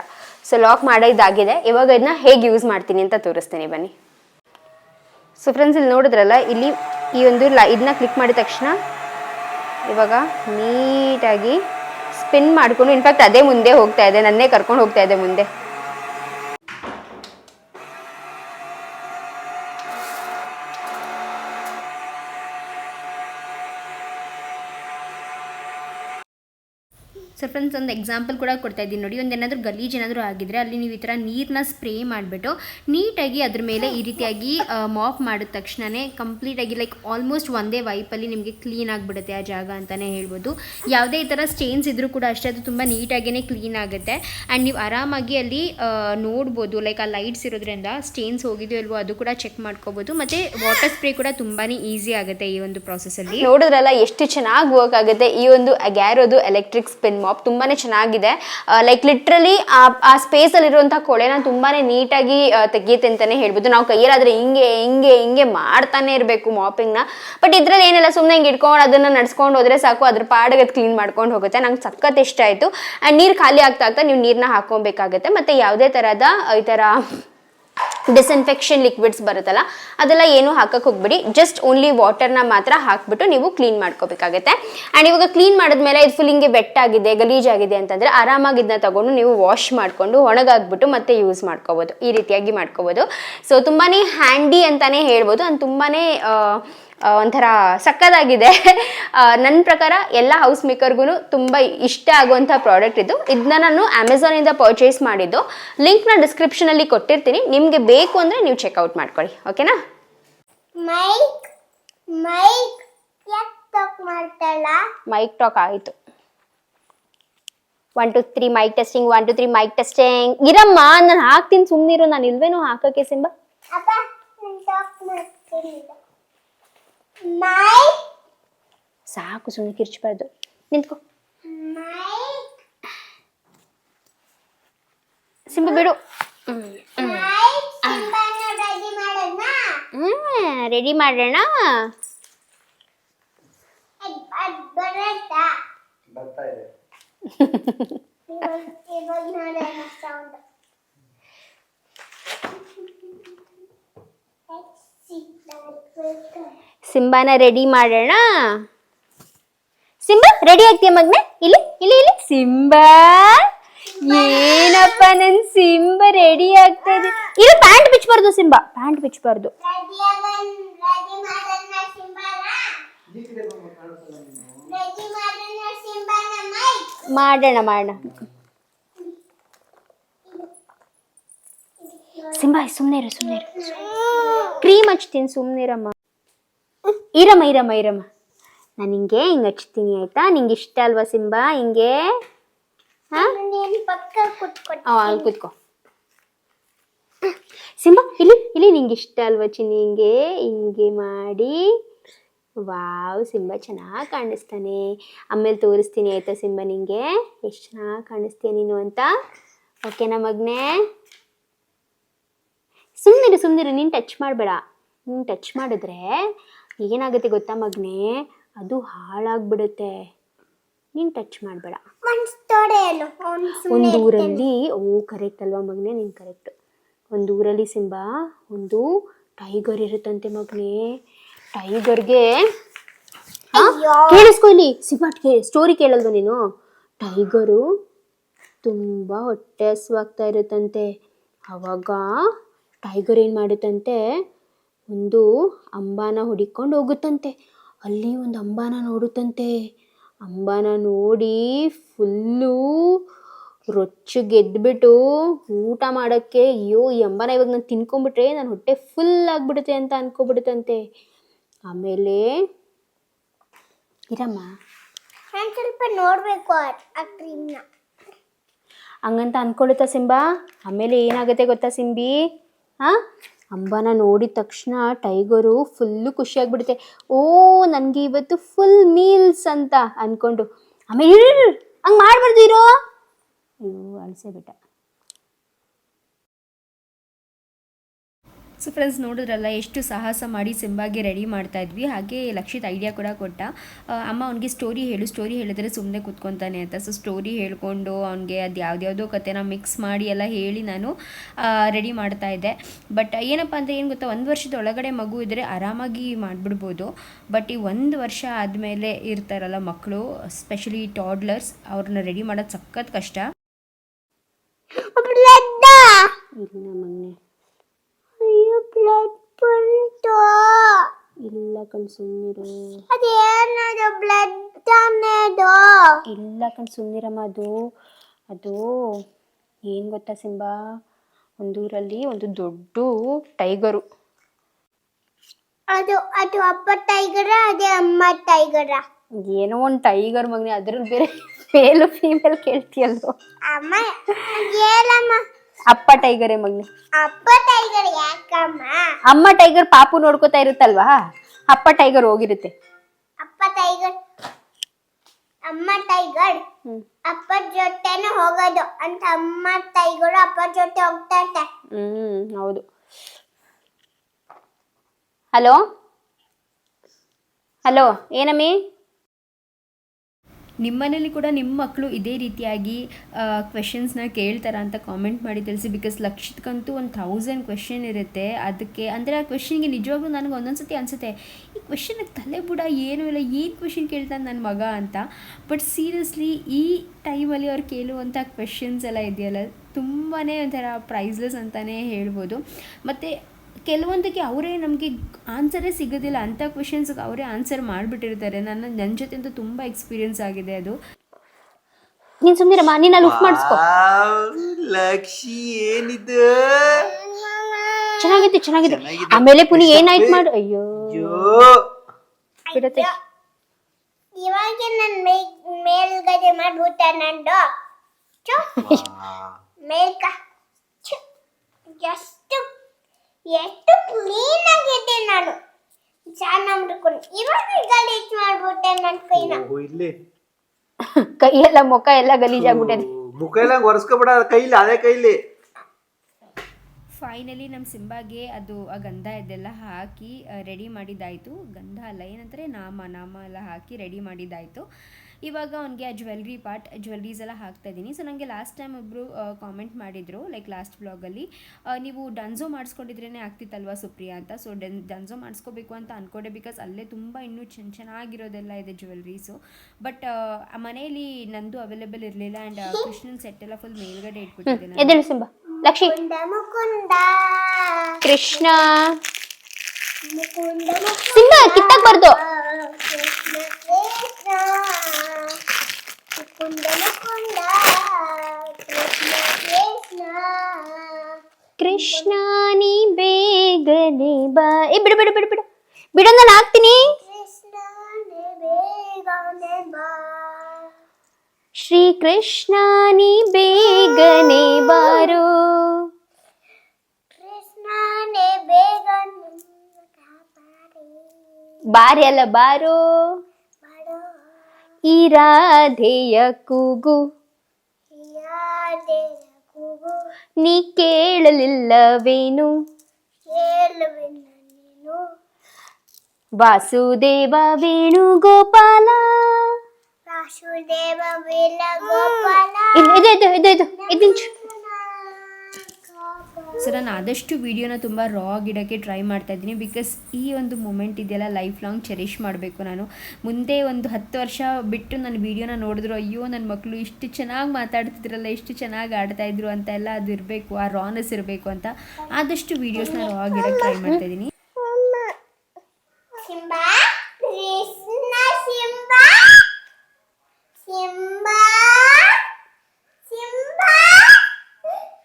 ಸೊ ಲಾಕ್ ಮಾಡೋದಾಗಿದೆ ಇವಾಗ ಇದನ್ನ ಹೇಗೆ ಯೂಸ್ ಮಾಡ್ತೀನಿ ಅಂತ ತೋರಿಸ್ತೀನಿ ಬನ್ನಿ. ಸೊ ಫ್ರೆಂಡ್ಸ್ ಇಲ್ಲಿ ನೋಡಿದ್ರಲ್ಲ, ಇಲ್ಲಿ ಈ ಒಂದು ಇದನ್ನ ಕ್ಲಿಕ್ ಮಾಡಿದ ತಕ್ಷಣ ಇವಾಗ ನೀಟಾಗಿ ಸ್ಪಿನ್ ಮಾಡಿಕೊಂಡು ಇನ್ಫ್ಯಾಕ್ಟ್ ಅದೇ ಮುಂದೆ ಹೋಗ್ತಾ ಇದೆ. ನನ್ನೇ ಕರ್ಕೊಂಡು ಹೋಗ್ತಾ ಇದೆ ಮುಂದೆ. ಸೊ ಫ್ರೆಂಡ್ಸ್ ಒಂದು ಎಕ್ಸಾಂಪಲ್ ಕೂಡ ಕೊಡ್ತಾ ಇದ್ದೀನಿ. ನೋಡಿ, ಒಂದು ಏನಾದರೂ ಗಲೀಜ್ ಏನಾದರೂ ಆಗಿದ್ರೆ ಅಲ್ಲಿ ನೀವು ಈ ಥರ ನೀರನ್ನ ಸ್ಪ್ರೇ ಮಾಡಿಬಿಟ್ಟು ನೀಟಾಗಿ ಅದ್ರ ಮೇಲೆ ಈ ರೀತಿಯಾಗಿ ಮಾಪ್ ಮಾಡಿದ ತಕ್ಷಣವೇ ಕಂಪ್ಲೀಟಾಗಿ ಲೈಕ್ ಆಲ್ಮೋಸ್ಟ್ ಒಂದೇ ವೈಪಲ್ಲಿ ನಿಮಗೆ ಕ್ಲೀನ್ ಆಗಿಬಿಡುತ್ತೆ ಆ ಜಾಗ ಅಂತಲೇ ಹೇಳ್ಬೋದು. ಯಾವುದೇ ಈ ಥರ ಸ್ಟೇನ್ಸ್ ಇದ್ರೂ ಕೂಡ ಅಷ್ಟೇ, ಅದು ತುಂಬ ನೀಟಾಗಿಯೇ ಕ್ಲೀನ್ ಆಗುತ್ತೆ. ಆ್ಯಂಡ್ ನೀವು ಆರಾಮಾಗಿ ಅಲ್ಲಿ ನೋಡ್ಬೋದು ಲೈಕ್ ಆ ಲೈಟ್ಸ್ ಇರೋದ್ರಿಂದ ಸ್ಟೇನ್ಸ್ ಹೋಗಿದೆಯೋ ಅಲ್ವೋ ಅದು ಕೂಡ ಚೆಕ್ ಮಾಡ್ಕೋಬೋದು. ಮತ್ತು ವಾಟರ್ ಸ್ಪ್ರೇ ಕೂಡ ತುಂಬಾ ಈಸಿ ಆಗುತ್ತೆ ಈ ಒಂದು ಪ್ರಾಸೆಸಲ್ಲಿ ನೋಡಿದ್ರಲ್ಲ, ಎಷ್ಟು ಚೆನ್ನಾಗಿ ವರ್ಕ್ ಆಗುತ್ತೆ. ಈ ಒಂದು ಅಗ್ಯಾರೋದು ಎಲೆಕ್ಟ್ರಿಕ್ ಸ್ಪಿನ್ ಮಾಪ್ ತುಂಬಾನೇ ಚೆನ್ನಾಗಿದೆ. ಲೈಕ್ ಲಿಟ್ರಲಿ ಆ ಸ್ಪೇಸ್ ಅಲ್ಲಿರುವಂಥ ಕೊಳೆನ ತುಂಬಾನೇ ನೀಟಾಗಿ ತೆಗಿಯುತ್ತೆ ಅಂತಾನೆ ಹೇಳ್ಬೋದು. ನಾವು ಕೈಯಲ್ಲಾದ್ರೆ ಹಿಂಗೆ ಹಿಂಗೆ ಹಿಂಗೆ ಮಾಡ್ತಾನೆ ಇರಬೇಕು ಮಾಪಿಂಗ್ನ ಬಟ್ ಇದ್ರಲ್ಲಿ ಏನೆಲ್ಲ ಸುಮ್ಮನೆ ಹಿಂಗೆ ಇಟ್ಕೊಂಡು ಅದನ್ನ ನಡ್ಸ್ಕೊಂಡು ಹೋದ್ರೆ ಸಾಕು, ಅದ್ರ ಪಾಡಿಗೆ ಕ್ಲೀನ್ ಮಾಡ್ಕೊಂಡು ಹೋಗುತ್ತೆ. ನಂಗೆ ಸಖತ್ ಇಷ್ಟ ಆಯಿತು. ಆ್ಯಂಡ್ ನೀರು ಖಾಲಿ ಆಗ್ತಾ ಆಗ್ತಾ ನೀವು ನೀರನ್ನ ಹಾಕೊಬೇಕಾಗುತ್ತೆ ಮತ್ತೆ ಯಾವುದೇ ಥರದ ಈ ಥರ ಡಿಸ್ಇನ್ಫೆಕ್ಷನ್ ಲಿಕ್ವಿಡ್ಸ್ ಬರುತ್ತಲ್ಲ, ಅದೆಲ್ಲ ಏನು ಹಾಕಕ್ಕೆ ಹೋಗ್ಬಿಡಿ. ಜಸ್ಟ್ ಓನ್ಲಿ ವಾಟರ್ನ ಮಾತ್ರ ಹಾಕ್ಬಿಟ್ಟು ನೀವು ಕ್ಲೀನ್ ಮಾಡ್ಕೋಬೇಕಾಗುತ್ತೆ. ಆ್ಯಂಡ್ ಇವಾಗ ಕ್ಲೀನ್ ಮಾಡಿದ್ಮೇಲೆ ಇದು ಫುಲ್ ಹಿಂಗೆ ಬೆಟ್ಟಾಗಿದೆ ಗಲೀಜಾಗಿದೆ ಅಂತಂದರೆ ಆರಾಮಾಗಿ ಇದನ್ನ ತಗೊಂಡು ನೀವು ವಾಶ್ ಮಾಡಿಕೊಂಡು ಒಣಗಾಕ್ಬಿಟ್ಟು ಮತ್ತೆ ಯೂಸ್ ಮಾಡ್ಕೋಬೋದು. ಈ ರೀತಿಯಾಗಿ ಮಾಡ್ಕೋಬೋದು. ಸೊ ತುಂಬಾ ಹ್ಯಾಂಡಿ ಅಂತಲೇ ಹೇಳ್ಬೋದು. ಅಂಡ್ ತುಂಬಾ ಒಂಥರ ಸಕ್ಕದಾಗಿದೆ ನನ್ನ ಪ್ರಕಾರ ಎಲ್ಲ ಹೌಸ್ ಮೇಕರ್ಗೂ ತುಂಬ ಇಷ್ಟ ಆಗುವಂಥ ಪ್ರಾಡಕ್ಟ್ ಇದು. ಇದನ್ನ ನಾನು ಅಮೆಝಾನಿಂದ ಪರ್ಚೇಸ್ ಮಾಡಿದ್ದು. ಲಿಂಕ್ನ ಡಿಸ್ಕ್ರಿಪ್ಷನಲ್ಲಿ ಕೊಟ್ಟಿರ್ತೀನಿ. ನಿಮಗೆ ಬೇಕು ಅಂದರೆ ನೀವು ಚೆಕ್ಔಟ್ ಮಾಡ್ಕೊಳ್ಳಿ ಓಕೆನಾ ಮೈಕ್ ಮೈಕ್ ಟಾಕ್ ಮಾಡ್ತಾಳ ಮೈಕ್ ಟಾಕ್ ಆಯಿತು. One two three mic testing one two three mic testing ಇರಮ್ಮ ನಾನು ಹಾಕ್ತೀನಿ ಸುಮ್ಮನಿರು ನಾನು ಇಲ್ವೇನೋ ಹಾಕೋಕೆ ಸಿಂಬ? ಸಾಕು ಸುಮ್ಮನೆ ಕಿರ್ಚಬಾರ್ದು. ನಿಂತ್ಕೊ. ಸಿಂಬ ಬಿಡು. ರೆಡಿ ಮಾಡೋಣ. ಸಿಂಬಾನ ರೆಡಿ ಮಾಡೋಣ. ಸಿಂಬ ರೆಡಿ ಆಗ್ತೀಯ ಮಗ್ನೆ? ಇಲ್ಲಿ ಇಲ್ಲಿ ಇಲ್ಲಿ. ಸಿಂಬಾ! ಏನಪ್ಪ ನನ್ ಸಿಂಬ ರೆಡಿ ಆಗ್ತದೆ. ಇದು ಪ್ಯಾಂಟ್ ಬಿಚ್ಚಬಾರ್ದು ಸಿಂಬ. ಪ್ಯಾಂಟ್ ಬಿಚ್ಚಬಾರ್ದು ಮಾಡೋಣ ಮಾಡೋಣ. ಸಿಂಬಾ ಸುಮ್ಮನೆ ಇರು ಸುಮ್ಮನೆ ಇರು. ಕ್ರೀಮ್ ಹಚ್ತೀನಿ ಸುಮ್ಮನೆ ಇರಮ್ಮ. ಇರಮ್ಮ ಇರಮ್ಮ ಇರಮ್ಮ. ನಾನು ಹಿಂಗೆ ಹಿಂಗೆ ಹಚ್ತೀನಿ, ಆಯ್ತಾ? ನಿಂಗೆ ಇಷ್ಟ ಅಲ್ವಾ ಸಿಂಬಾ? ಹಿಂಗೆ? ಅಲ್ಲಿ ಕುತ್ಕೋ. ಸಿಂಬಾ ಇಲ್ಲಿ ಇಲ್ಲಿ ನಿಂಗೆ ಇಷ್ಟ ಅಲ್ವಾ ಚಿನ್ನಿ? ಹಿಂಗೆ ಹಿಂಗೆ ಮಾಡಿ. ವಾವ್ ಸಿಂಬಾ ಚೆನ್ನಾಗಿ ಕಾಣಿಸ್ತಾನೆ. ಆಮೇಲೆ ತೋರಿಸ್ತೀನಿ ಆಯ್ತಾ ಸಿಂಬಾ ನಿಂಗೆ? ಎಷ್ಟು ಚೆನ್ನಾಗಿ ಕಾಣಿಸ್ತೀಯ ನೀನು ಅಂತ? ಓಕೆನಾ ಮಗ್ನೆ. ಸುಮ್ಮನಿರು ಸುಮ್ಮನಿರು ನೀನು ಟಚ್ ಮಾಡಬೇಡ. ನೀನು ಟಚ್ ಮಾಡಿದ್ರೆ ಏನಾಗುತ್ತೆ ಗೊತ್ತಾ ಮಗ್ನೆ? ಅದು ಹಾಳಾಗ್ಬಿಡುತ್ತೆ. ನೀನು ಟಚ್ ಮಾಡಬೇಡ. ಒಂದು ಊರಲ್ಲಿ ಓ ಕರೆಕ್ಟ್ ಅಲ್ವಾ ಮಗನೇ ನೀನು ಕರೆಕ್ಟ್ ಒಂದು ಊರಲ್ಲಿ ಸಿಂಬಾ ಒಂದು ಟೈಗರ್ ಇರುತ್ತಂತೆ ಮಗನೇ. ಟೈಗರ್ಗೆ ಕೇಳಿಸ್ಕೊ ಇಲ್ಲಿ. ಸಿಂಬಾಟ್ಗೆ ಸ್ಟೋರಿ ಕೇಳಲ್ವ ನೀನು? ಟೈಗರು ತುಂಬ ಹೊಟ್ಟೆ ಹಸುವಾಗ್ತಾ ಇರುತ್ತಂತೆ. ಅವಾಗ ಟೈಗರ್ ಏನು ಮಾಡುತ್ತಂತೆ? ಒಂದು ಅಂಬಾನ ಹುಡಿಕೊಂಡು ಹೋಗುತ್ತಂತೆ. ಅಲ್ಲಿ ಒಂದು ಅಂಬಾನ ನೋಡುತ್ತಂತೆ. ಅಂಬಾನ ನೋಡಿ ಫುಲ್ಲು ರೊಚ್ಚು ಗೆದ್ಬಿಟ್ಟು ಊಟ ಮಾಡೋಕ್ಕೆ ಅಯ್ಯೋ ಈ ಅಂಬಾನ ಇವಾಗ ನಾನು ತಿನ್ಕೊಂಬಿಟ್ರೆ ನನ್ನ ಹೊಟ್ಟೆ ಫುಲ್ ಆಗಿಬಿಡುತ್ತೆ ಅಂತ ಅನ್ಕೊಬಿಡುತ್ತಂತೆ. ಆಮೇಲೆ ಇರಮ್ಮ. ನಾನು ಸ್ವಲ್ಪ ನೋಡಬೇಕು ಆ ಕ್ರೀಮ್ನ. ಹಂಗಂತ ಅನ್ಕೊಳ್ಳುತ್ತಾ ಸಿಂಬಾ? ಆಮೇಲೆ ಏನಾಗುತ್ತೆ ಗೊತ್ತಾ ಸಿಂಬಿ? ಹಾ ಅಂಬಾನ ನೋಡಿದ ತಕ್ಷಣ ಟೈಗರು ಫುಲ್ಲು ಖುಷಿಯಾಗ್ಬಿಡುತ್ತೆ. ಓ, ನನಗೆ ಇವತ್ತು ಫುಲ್ ಮೀಲ್ಸ್ ಅಂತ ಅನ್ಕೊಂಡು ಆಮೇಲೆ ಹಂಗೆ ಮಾಡಬಾರ್ದು ಇರೋ. ಅಳಿಸೇ ಬಿಟ್ಟ. ಸೊ ಫ್ರೆಂಡ್ಸ್ ನೋಡಿದ್ರಲ್ಲ ಎಷ್ಟು ಸಾಹಸ ಮಾಡಿ ಸಿಂಬಾಗೆ ರೆಡಿ ಮಾಡ್ತಾ ಇದ್ವಿ. ಹಾಗೆ ಲಕ್ಷಿತ್ ಐಡಿಯಾ ಕೂಡ ಕೊಟ್ಟ. ಅಮ್ಮ ಅವ್ನಿಗೆ ಸ್ಟೋರಿ ಹೇಳು ಸ್ಟೋರಿ ಹೇಳಿದ್ರೆ ಸುಮ್ಮನೆ ಕೂತ್ಕೊತಾನೆ ಅಂತ. ಸೊ ಸ್ಟೋರಿ ಹೇಳ್ಕೊಂಡು ಅವ್ನಿಗೆ ಅದು ಯಾವ್ದ್ಯಾವುದೋ ಕಥೆನ ಮಿಕ್ಸ್ ಮಾಡಿ ಎಲ್ಲ ಹೇಳಿ ನಾನು ರೆಡಿ ಮಾಡ್ತಾ ಇದ್ದೆ. ಬಟ್ ಏನಪ್ಪ ಅಂದರೆ ಏನು ಗೊತ್ತಾ ಒಂದು ವರ್ಷದ ಒಳಗಡೆ ಮಗು ಇದ್ದರೆ ಆರಾಮಾಗಿ ಮಾಡಿಬಿಡ್ಬೋದು. ಬಟ್ ಈ ಒಂದು ವರ್ಷ ಆದಮೇಲೆ ಇರ್ತಾರಲ್ಲ ಮಕ್ಕಳು ಸ್ಪೆಷಲಿ ಟಾಡ್ಲರ್ಸ್ ಅವ್ರನ್ನ ರೆಡಿ ಮಾಡೋದು ಸಖತ್ ಕಷ್ಟ. ಬ್ಲಡ್ ಇಲ್ಲ ಕಣ್ ಸುಮ್ಮನಿರು ಅದೇನದು ಬ್ಲಡ್ ಅನ್ನೋದು ಇಲ್ಲ ಕಣ್ ಸುಮ್ಮನಿರಮ್ಮ ಅದು ಅದು ಏನು ಗೊತ್ತಾ ಸಿಂಬಾ? ಒಂದೂರಲ್ಲಿ ಒಂದು ದೊಡ್ಡ ಟೈಗರು. ಅದು ಅದು ಅಪ್ಪ ಟೈಗರ ಅದೇ ಅಮ್ಮ ಟೈಗರ? ಏನೋ ಒಂದು ಟೈಗರ್ ಮಗನೇ ಅದ್ರಲ್ಲಿ ಬೇರೆ ಮೇಲು ಫೀಮೇಲ್ ಕೇಳ್ತೀಯಲ್ವ ಅಮ್ಮ ಹೇಳಮ್ಮ. ಅಪ್ಪ ಟೈಗರೇ ಮಗ್ನೆ. ಅಪ್ಪ ಟೈಗರ್ ಯಾಕಮ್ಮ? ಅಮ್ಮ ಟೈಗರ್ ಪಾಪು ನೋಡ್ಕೋತಾ ಇರುತ್ತಲ್ವಾ? ಅಪ್ಪ ಟೈಗರ್ ಹೋಗಿರುತ್ತೆ. ಅಪ್ಪ ಟೈಗರ್ ಅಮ್ಮ ಟೈಗರ್ ಹ್ಮ್. ಅಪ್ಪ ಜೊತೆನೆ ಹೋಗೋದು ಅಂತ ಅಮ್ಮ ಟೈಗರ್ ಅಪ್ಪ ಜೊತೆ ಹೋಗ್ತಾ ಹ್ಮ್ ಹೌದು. ಹಲೋ? ಹಲೋ ಏನಮ್ಮಿ? ನಿಮ್ಮನೇಲಿ ಕೂಡ ನಿಮ್ಮ ಮಕ್ಕಳು ಇದೇ ರೀತಿಯಾಗಿ ಕ್ವೆಶನ್ಸ್ನ ಕೇಳ್ತಾರ ಅಂತ ಕಾಮೆಂಟ್ ಮಾಡಿ ತಿಳಿಸಿ ಬಿಕಾಸ್ ಲಕ್ಷಿತ್ಕಂತೂ ಒಂದು ಥೌಸಂಡ್ ಕ್ವೆಶನ್ ಇರುತ್ತೆ. ಅದಕ್ಕೆ, ಅಂದರೆ ಆ ಕ್ವೆಶನ್ಗೆ ನಿಜವಾಗ್ಲೂ ನನಗೆ ಒಂದೊಂದು ಸತಿ ಅನಿಸುತ್ತೆ, ಈ ಕ್ವೆಶನಿಗೆ ತಲೆ ಬುಡ ಏನೂ ಇಲ್ಲ, ಏನು ಕ್ವೆಶನ್ ಕೇಳ್ತಾನೆ ನನ್ನ ಮಗ ಅಂತ. ಬಟ್ ಸೀರಿಯಸ್ಲಿ ಈ ಟೈಮಲ್ಲಿ ಅವ್ರು ಕೇಳುವಂಥ ಕ್ವೆಶನ್ಸ್ ಎಲ್ಲ ಇದೆಯಲ್ಲ ತುಂಬಾ ಒಂಥರ ಪ್ರೈಸ್ಲೆಸ್ ಅಂತಲೇ ಹೇಳ್ಬೋದು. ಮತ್ತು ಕೆಲವೊಂದಕ್ಕೆ ಅವರೇ ನಮಗೆ ಆನ್ಸರೇ ಸಿಗೋದಿಲ್ಲ. ಅಂಥ ಕ್ವೆಶನ್ಸ್ಗೆ ಅವರೇ ಆನ್ಸರ್ ಮಾಡಿಬಿಟ್ಟಿರ್ತಾರೆ. ನನ್ನ ನನ್ನ ಜೊತೆ ಅಂತೂ ತುಂಬ ಎಕ್ಸ್ಪೀರಿಯನ್ಸ್ ಆಗಿದೆ ಅದು. ನೀನ್ ಸುಮ್ನಿರಮ್ಮ ನೀನ್ ಅಲ್ಲಿ ಉಫ್ ಮಾಡಿಸ್ಕೊ. ಲಕ್ಷಿ ಏನಿದು? ಚೆನ್ನಾಗಿದೆ ಚೆನ್ನಾಗಿದೆ. ಆಮೇಲೆ ಪುನಿ ಏನಾಯ್ತು ಮಾಡು? ಅಯ್ಯೋ. ಬಿಡತ್ತೆ. ಇವಾಗ ನನ್ನ ಮೇ ಮೇಲ್ಗಡೆ ಮಾಡ್ಬಿಟ್ಟ ನಂದು ಮೇಲ್ಕ. ಎಷ್ಟು ಎಷ್ಟು ಕ್ಲೀನ್ ಆಗಿದೆ ನಾನು. ಚೆನ್ನಾಗಿ ಮಾಡ್ಕೊಂಡು ಇವಾಗ ಗಲೀಜ್ ಮಾಡ್ಬಿಟ್ಟೆ ನನ್ನ ಕೈನ. ಓ, ಇಲ್ಲಿ. ಕೈ ಎಲ್ಲ ಮುಖ ಎಲ್ಲ ಗಲೀಜಾಗ್ಬಿಟ್ಟದೆ ಮುಖ ಎಲ್ಲ ಒರೆಸ್ಕೊಬಿಡ ಕೈಲಿ ಅದೇ ಕೈಲಿ. ಫೈನಲಿ ನಮ್ಮ ಸಿಂಬಾಗೆ ಅದು ಆ ಗಂಧ ಇದೆಲ್ಲ ಹಾಕಿ ರೆಡಿ ಮಾಡಿದ್ದಾಯಿತು. ಗಂಧ ಅಲ್ಲ ಏನಂತಾರೆ? ನಾಮ ನಾಮ ಎಲ್ಲ ಹಾಕಿ ರೆಡಿ ಮಾಡಿದ್ದಾಯಿತು. ಇವಾಗ ಅವನಿಗೆ ಆ ಜ್ಯುವೆಲ್ರಿ ಪಾರ್ಟ್ ಜ್ಯುವೆಲ್ರೀಸ್ ಎಲ್ಲ ಹಾಕ್ತಾ ಇದ್ದೀನಿ. ಸೊ ನನಗೆ ಲಾಸ್ಟ್ ಟೈಮ್ ಒಬ್ಬರು ಕಾಮೆಂಟ್ ಮಾಡಿದರು ಲೈಕ್ ಲಾಸ್ಟ್ ಬ್ಲಾಗಲ್ಲಿ ನೀವು ಡನ್ಸೋ ಮಾಡಿಸ್ಕೊಂಡಿದ್ರೇ ಆಗ್ತಿತ್ತಲ್ವ ಸುಪ್ರಿಯಾ ಅಂತ? ಸೊ ಡನ್ ಡನ್ಸೋ ಮಾಡಿಸ್ಕೋಬೇಕು ಅಂತ ಅಂದ್ಕೊಂಡೆ ಬಿಕಾಸ್ ಅಲ್ಲೇ ತುಂಬ ಇನ್ನೂ ಚೆನ್ನ ಚೆನ್ನಾಗಿರೋದೆಲ್ಲ ಇದೆ ಜ್ಯುವೆಲ್ರೀಸು ಬಟ್ ಆ ಮನೆಯಲ್ಲಿ ನಂದು ಅವೈಲೇಬಲ್ ಇರಲಿಲ್ಲ ಆ್ಯಂಡ್ ಕೃಷ್ಣನ್ ಸೆಟ್ ಎಲ್ಲ ಫುಲ್ ಮೇಲ್ಗಡೆ ಇಟ್ಬಿಟ್ಟಿದ್ದೀನಿ ಲಕ್ಷ್ಮಿ ಕೃಷ್ಣ. ಸಿಂಹ ಕಿತ್ತಾಕ್ಬಾರ್ದು. ಕೃಷ್ಣ ಕೃಷ್ಣ ಮುಕುಂದ ಮುಕುಂದ ಕೃಷ್ಣ ಕೃಷ್ಣ ಕೃಷ್ಣ ನೀ ಬೇಗನೆ ಬಾ ಏ ಬಿಡು ಬಿಡು ಬಿಡು ಬಿಡು ಬಿಡು ನಾನು ಹಾಕ್ತೀನಿ ಕೃಷ್ಣನೇ ಬೇಗನೆ ಬಾ ಶ್ರೀ ಕೃಷ್ಣ ನೀ ಬೇಗನೆ ಬಾರೋ ಕೃಷ್ಣನೇ ಬೇಗನೆ ಕಾಪಾಡಿ ಬಾರಿ ಅಲ್ಲ ಬಾರೋ ಮಾಡೋ ಈ ರಾಧೆಯ ಕೂಗು ಯಾದೆ ಕೂಗು ನೀ ಕೇಳಲಿಲ್ಲವೇನು ಕೇಳುವೆ ನೀನು ವಾಸುದೇವ ವೇಣುಗೋಪಾಲ ವಾಸುದೇವ ವೀರ ಗೋಪಾಲ ಇದು ಇದು ಇದು ಇದು ಇದು ಇದಿಂಚು ಸೊ ನಾನು ಆದಷ್ಟು ವಿಡಿಯೋನ ತುಂಬ ರಾ ಆಗಿಡೋಕ್ಕೆ ಟ್ರೈ ಮಾಡ್ತಾ ಇದ್ದೀನಿ. ಬಿಕಾಸ್ ಈ ಒಂದು ಮೂಮೆಂಟ್ ಇದೆಯಲ್ಲ ಲೈಫ್ ಲಾಂಗ್ ಚೆರಿಷ್ ಮಾಡಬೇಕು ನಾನು. ಮುಂದೆ ಒಂದು ಹತ್ತು ವರ್ಷ ಬಿಟ್ಟು ನನ್ನ ವಿಡಿಯೋನ ನೋಡಿದ್ರು, ಅಯ್ಯೋ ನನ್ನ ಮಕ್ಕಳು ಇಷ್ಟು ಚೆನ್ನಾಗಿ ಮಾತಾಡ್ತಿದ್ರಲ್ಲ, ಇಷ್ಟು ಚೆನ್ನಾಗಿ ಆಡ್ತಾ ಇದ್ರು ಅಂತ ಎಲ್ಲ ಅದು ಇರಬೇಕು, ಆ ರಾನೆಸ್ ಇರಬೇಕು ಅಂತ ಆದಷ್ಟು ವೀಡಿಯೋಸ್ನ ರಾ ಆಗಿಡೋಕ್ಕೆ ಟ್ರೈ ಮಾಡ್ತಾ ಇದ್ದೀನಿ. Simba Simba Simba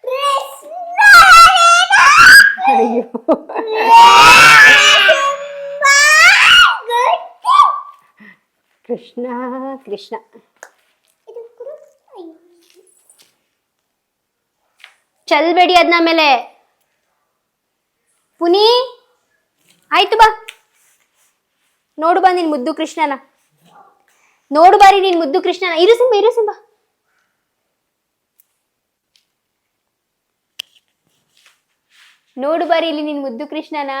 Krishna Krishna Krishna. ಚಲ್ಬೇಡಿ ಅದ್ನ ಮೇಲೆ. ಪುನಿ, ಆಯ್ತು ಬಾ. ನೋಡು ಬಾ ನಿನ್ ಮುದ್ದು ಕೃಷ್ಣನ. ನೋಡು ಬಾರಿ ನಿನ್ ಮುದ್ದು ಕೃಷ್ಣನ. ಇರು ಸಿಂಬ ಇರು ಸಿಂಬ. ನೋಡು ಬಾರಿ ಇಲ್ಲಿ ನಿನ್ ಮುದ್ದು ಕೃಷ್ಣನ.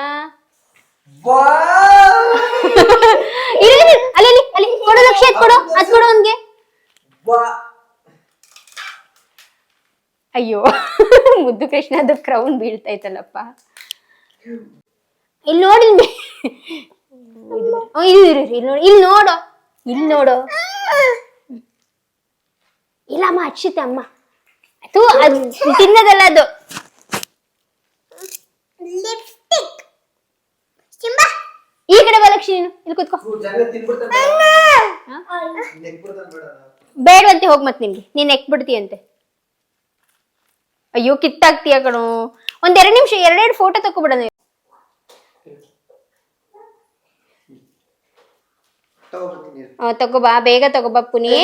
ಅಲ್ಲಿ ಅಲ್ಲಿ ಅಲ್ಲಿ ಕೊಡು ಅದ್ ಕೊಡು ಅದ್ ಕೊಡು ಅವನ್ಗೆ. ಅಯ್ಯೋ ಮುದ್ದು ಕೃಷ್ಣ ಅದು ಕ್ರೌನ್ ಬೀಳ್ತೈತಲ್ಲಪ್ಪ. ಇಲ್ಲಿ ನೋಡಿ ಇಲ್ಲಿ. ಇಲ್ಲಿ ನೋಡಿ ಇಲ್ಲಿ ನೋಡು. ಇಲ್ಲಿ ನೋಡು. ಇಲ್ಲಮ್ಮ ಹಚ್ಚಿತೆ ಅಮ್ಮ. ಅದು ತಿನ್ನದಲ್ಲ ಅದು ಲಿಪ್ಸ್ಟಿಕ್ ಸಿಂಬಾ ಲಕ್ಷ್ಮಿ ನೀನು ಇಲ್ಲಿ ಕೂತ್ಕೋ ಬೇಡವಂತೆ ಹೋಗ್ ಮತ್ ನಿನ್ಗೆ ನೀನ್ ಎಕ್ ಬಿಡ್ತೀಯಂತೆ ಅಯ್ಯೋ ಕಿತ್ತಾಗ್ತೀಯ ಕಣು. ಒಂದ್ ಎರಡ್ ನಿಮಿಷ ಎರಡೆರಡು ಫೋಟೋ ತಕೊಬಿಡ ಆ, ತಗೋಬಾ ಬೇಗ ತಗೋಬಾ ಪುನಿ.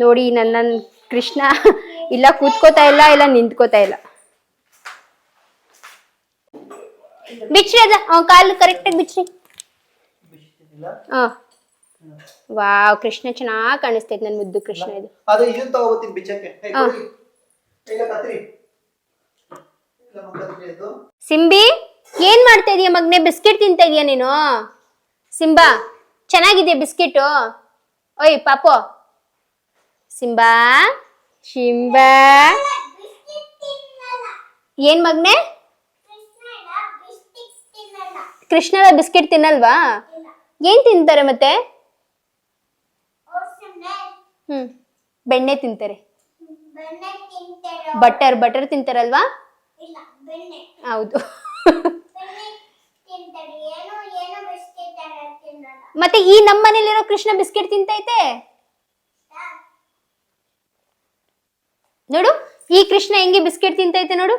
ನೋಡಿ ನನ್ನ ನನ್ ಕೃಷ್ಣ ಇಲ್ಲ ಕೂತ್ಕೋತಾ ಇಲ್ಲ ಇಲ್ಲ ನಿಂತ್ಕೋತಾ ಇಲ್ಲ. ಬಿಚ್ರಿ ಅದ. ಅವ್ ಕಾಲು ಕರೆಕ್ಟಾಗಿ ಬಿಚ್ರಿ. ಹಾ. ವಾವ್ ಕೃಷ್ಣ ಚೆನ್ನಾಗಿ ಕಾಣಿಸ್ತೈತೆ ನನ್ ಮುದ್ದು ಕೃಷ್ಣ ಇದು. ಅದು ಇದನ್ನ ಬಿಚ್ಚಕ್ಕೆ. ಇಲ್ಲ ಕತ್ರಿ. ಸಿಂಬಿ ಏನ್ ಮಾಡ್ತಾ ಇದೀಯ ಮಗ್ನೆ? ಬಿಸ್ಕೆಟ್ ತಿಂತಾ ಇದೀಯ ನೀನು? ಸಿಂಬಾ ಚೆನ್ನಾಗಿದೆ ಬಿಸ್ಕೆಟು? ಓಯ್ ಪಾಪು. Simba Simba. ಏನ್ ಮಗ್ನೆ? ಕೃಷ್ಣದ ಬಿಸ್ಕೆಟ್ ತಿನ್ನಲ್ವಾ? ಏನ್ ತಿಂತಾರೆ ಮತ್ತೆ? ಹ್ಮ್, ಬೆಣ್ಣೆ ತಿಂತಾರೆ. ಬಟರ್ ಬಟರ್ ತಿಂತಾರಲ್ವಾ? ಹೌದು. ಮತ್ತೆ ಈ ನಮ್ಮ ಮನೇಲಿರೋ ಕೃಷ್ಣ ಬಿಸ್ಕೆಟ್ ತಿಂತೈತೆ? ನೋಡು, ಈ ಕೃಷ್ಣ ಹೆಂಗೆ ಬಿಸ್ಕೆಟ್ ತಿಂತೈತೆ ನೋಡು.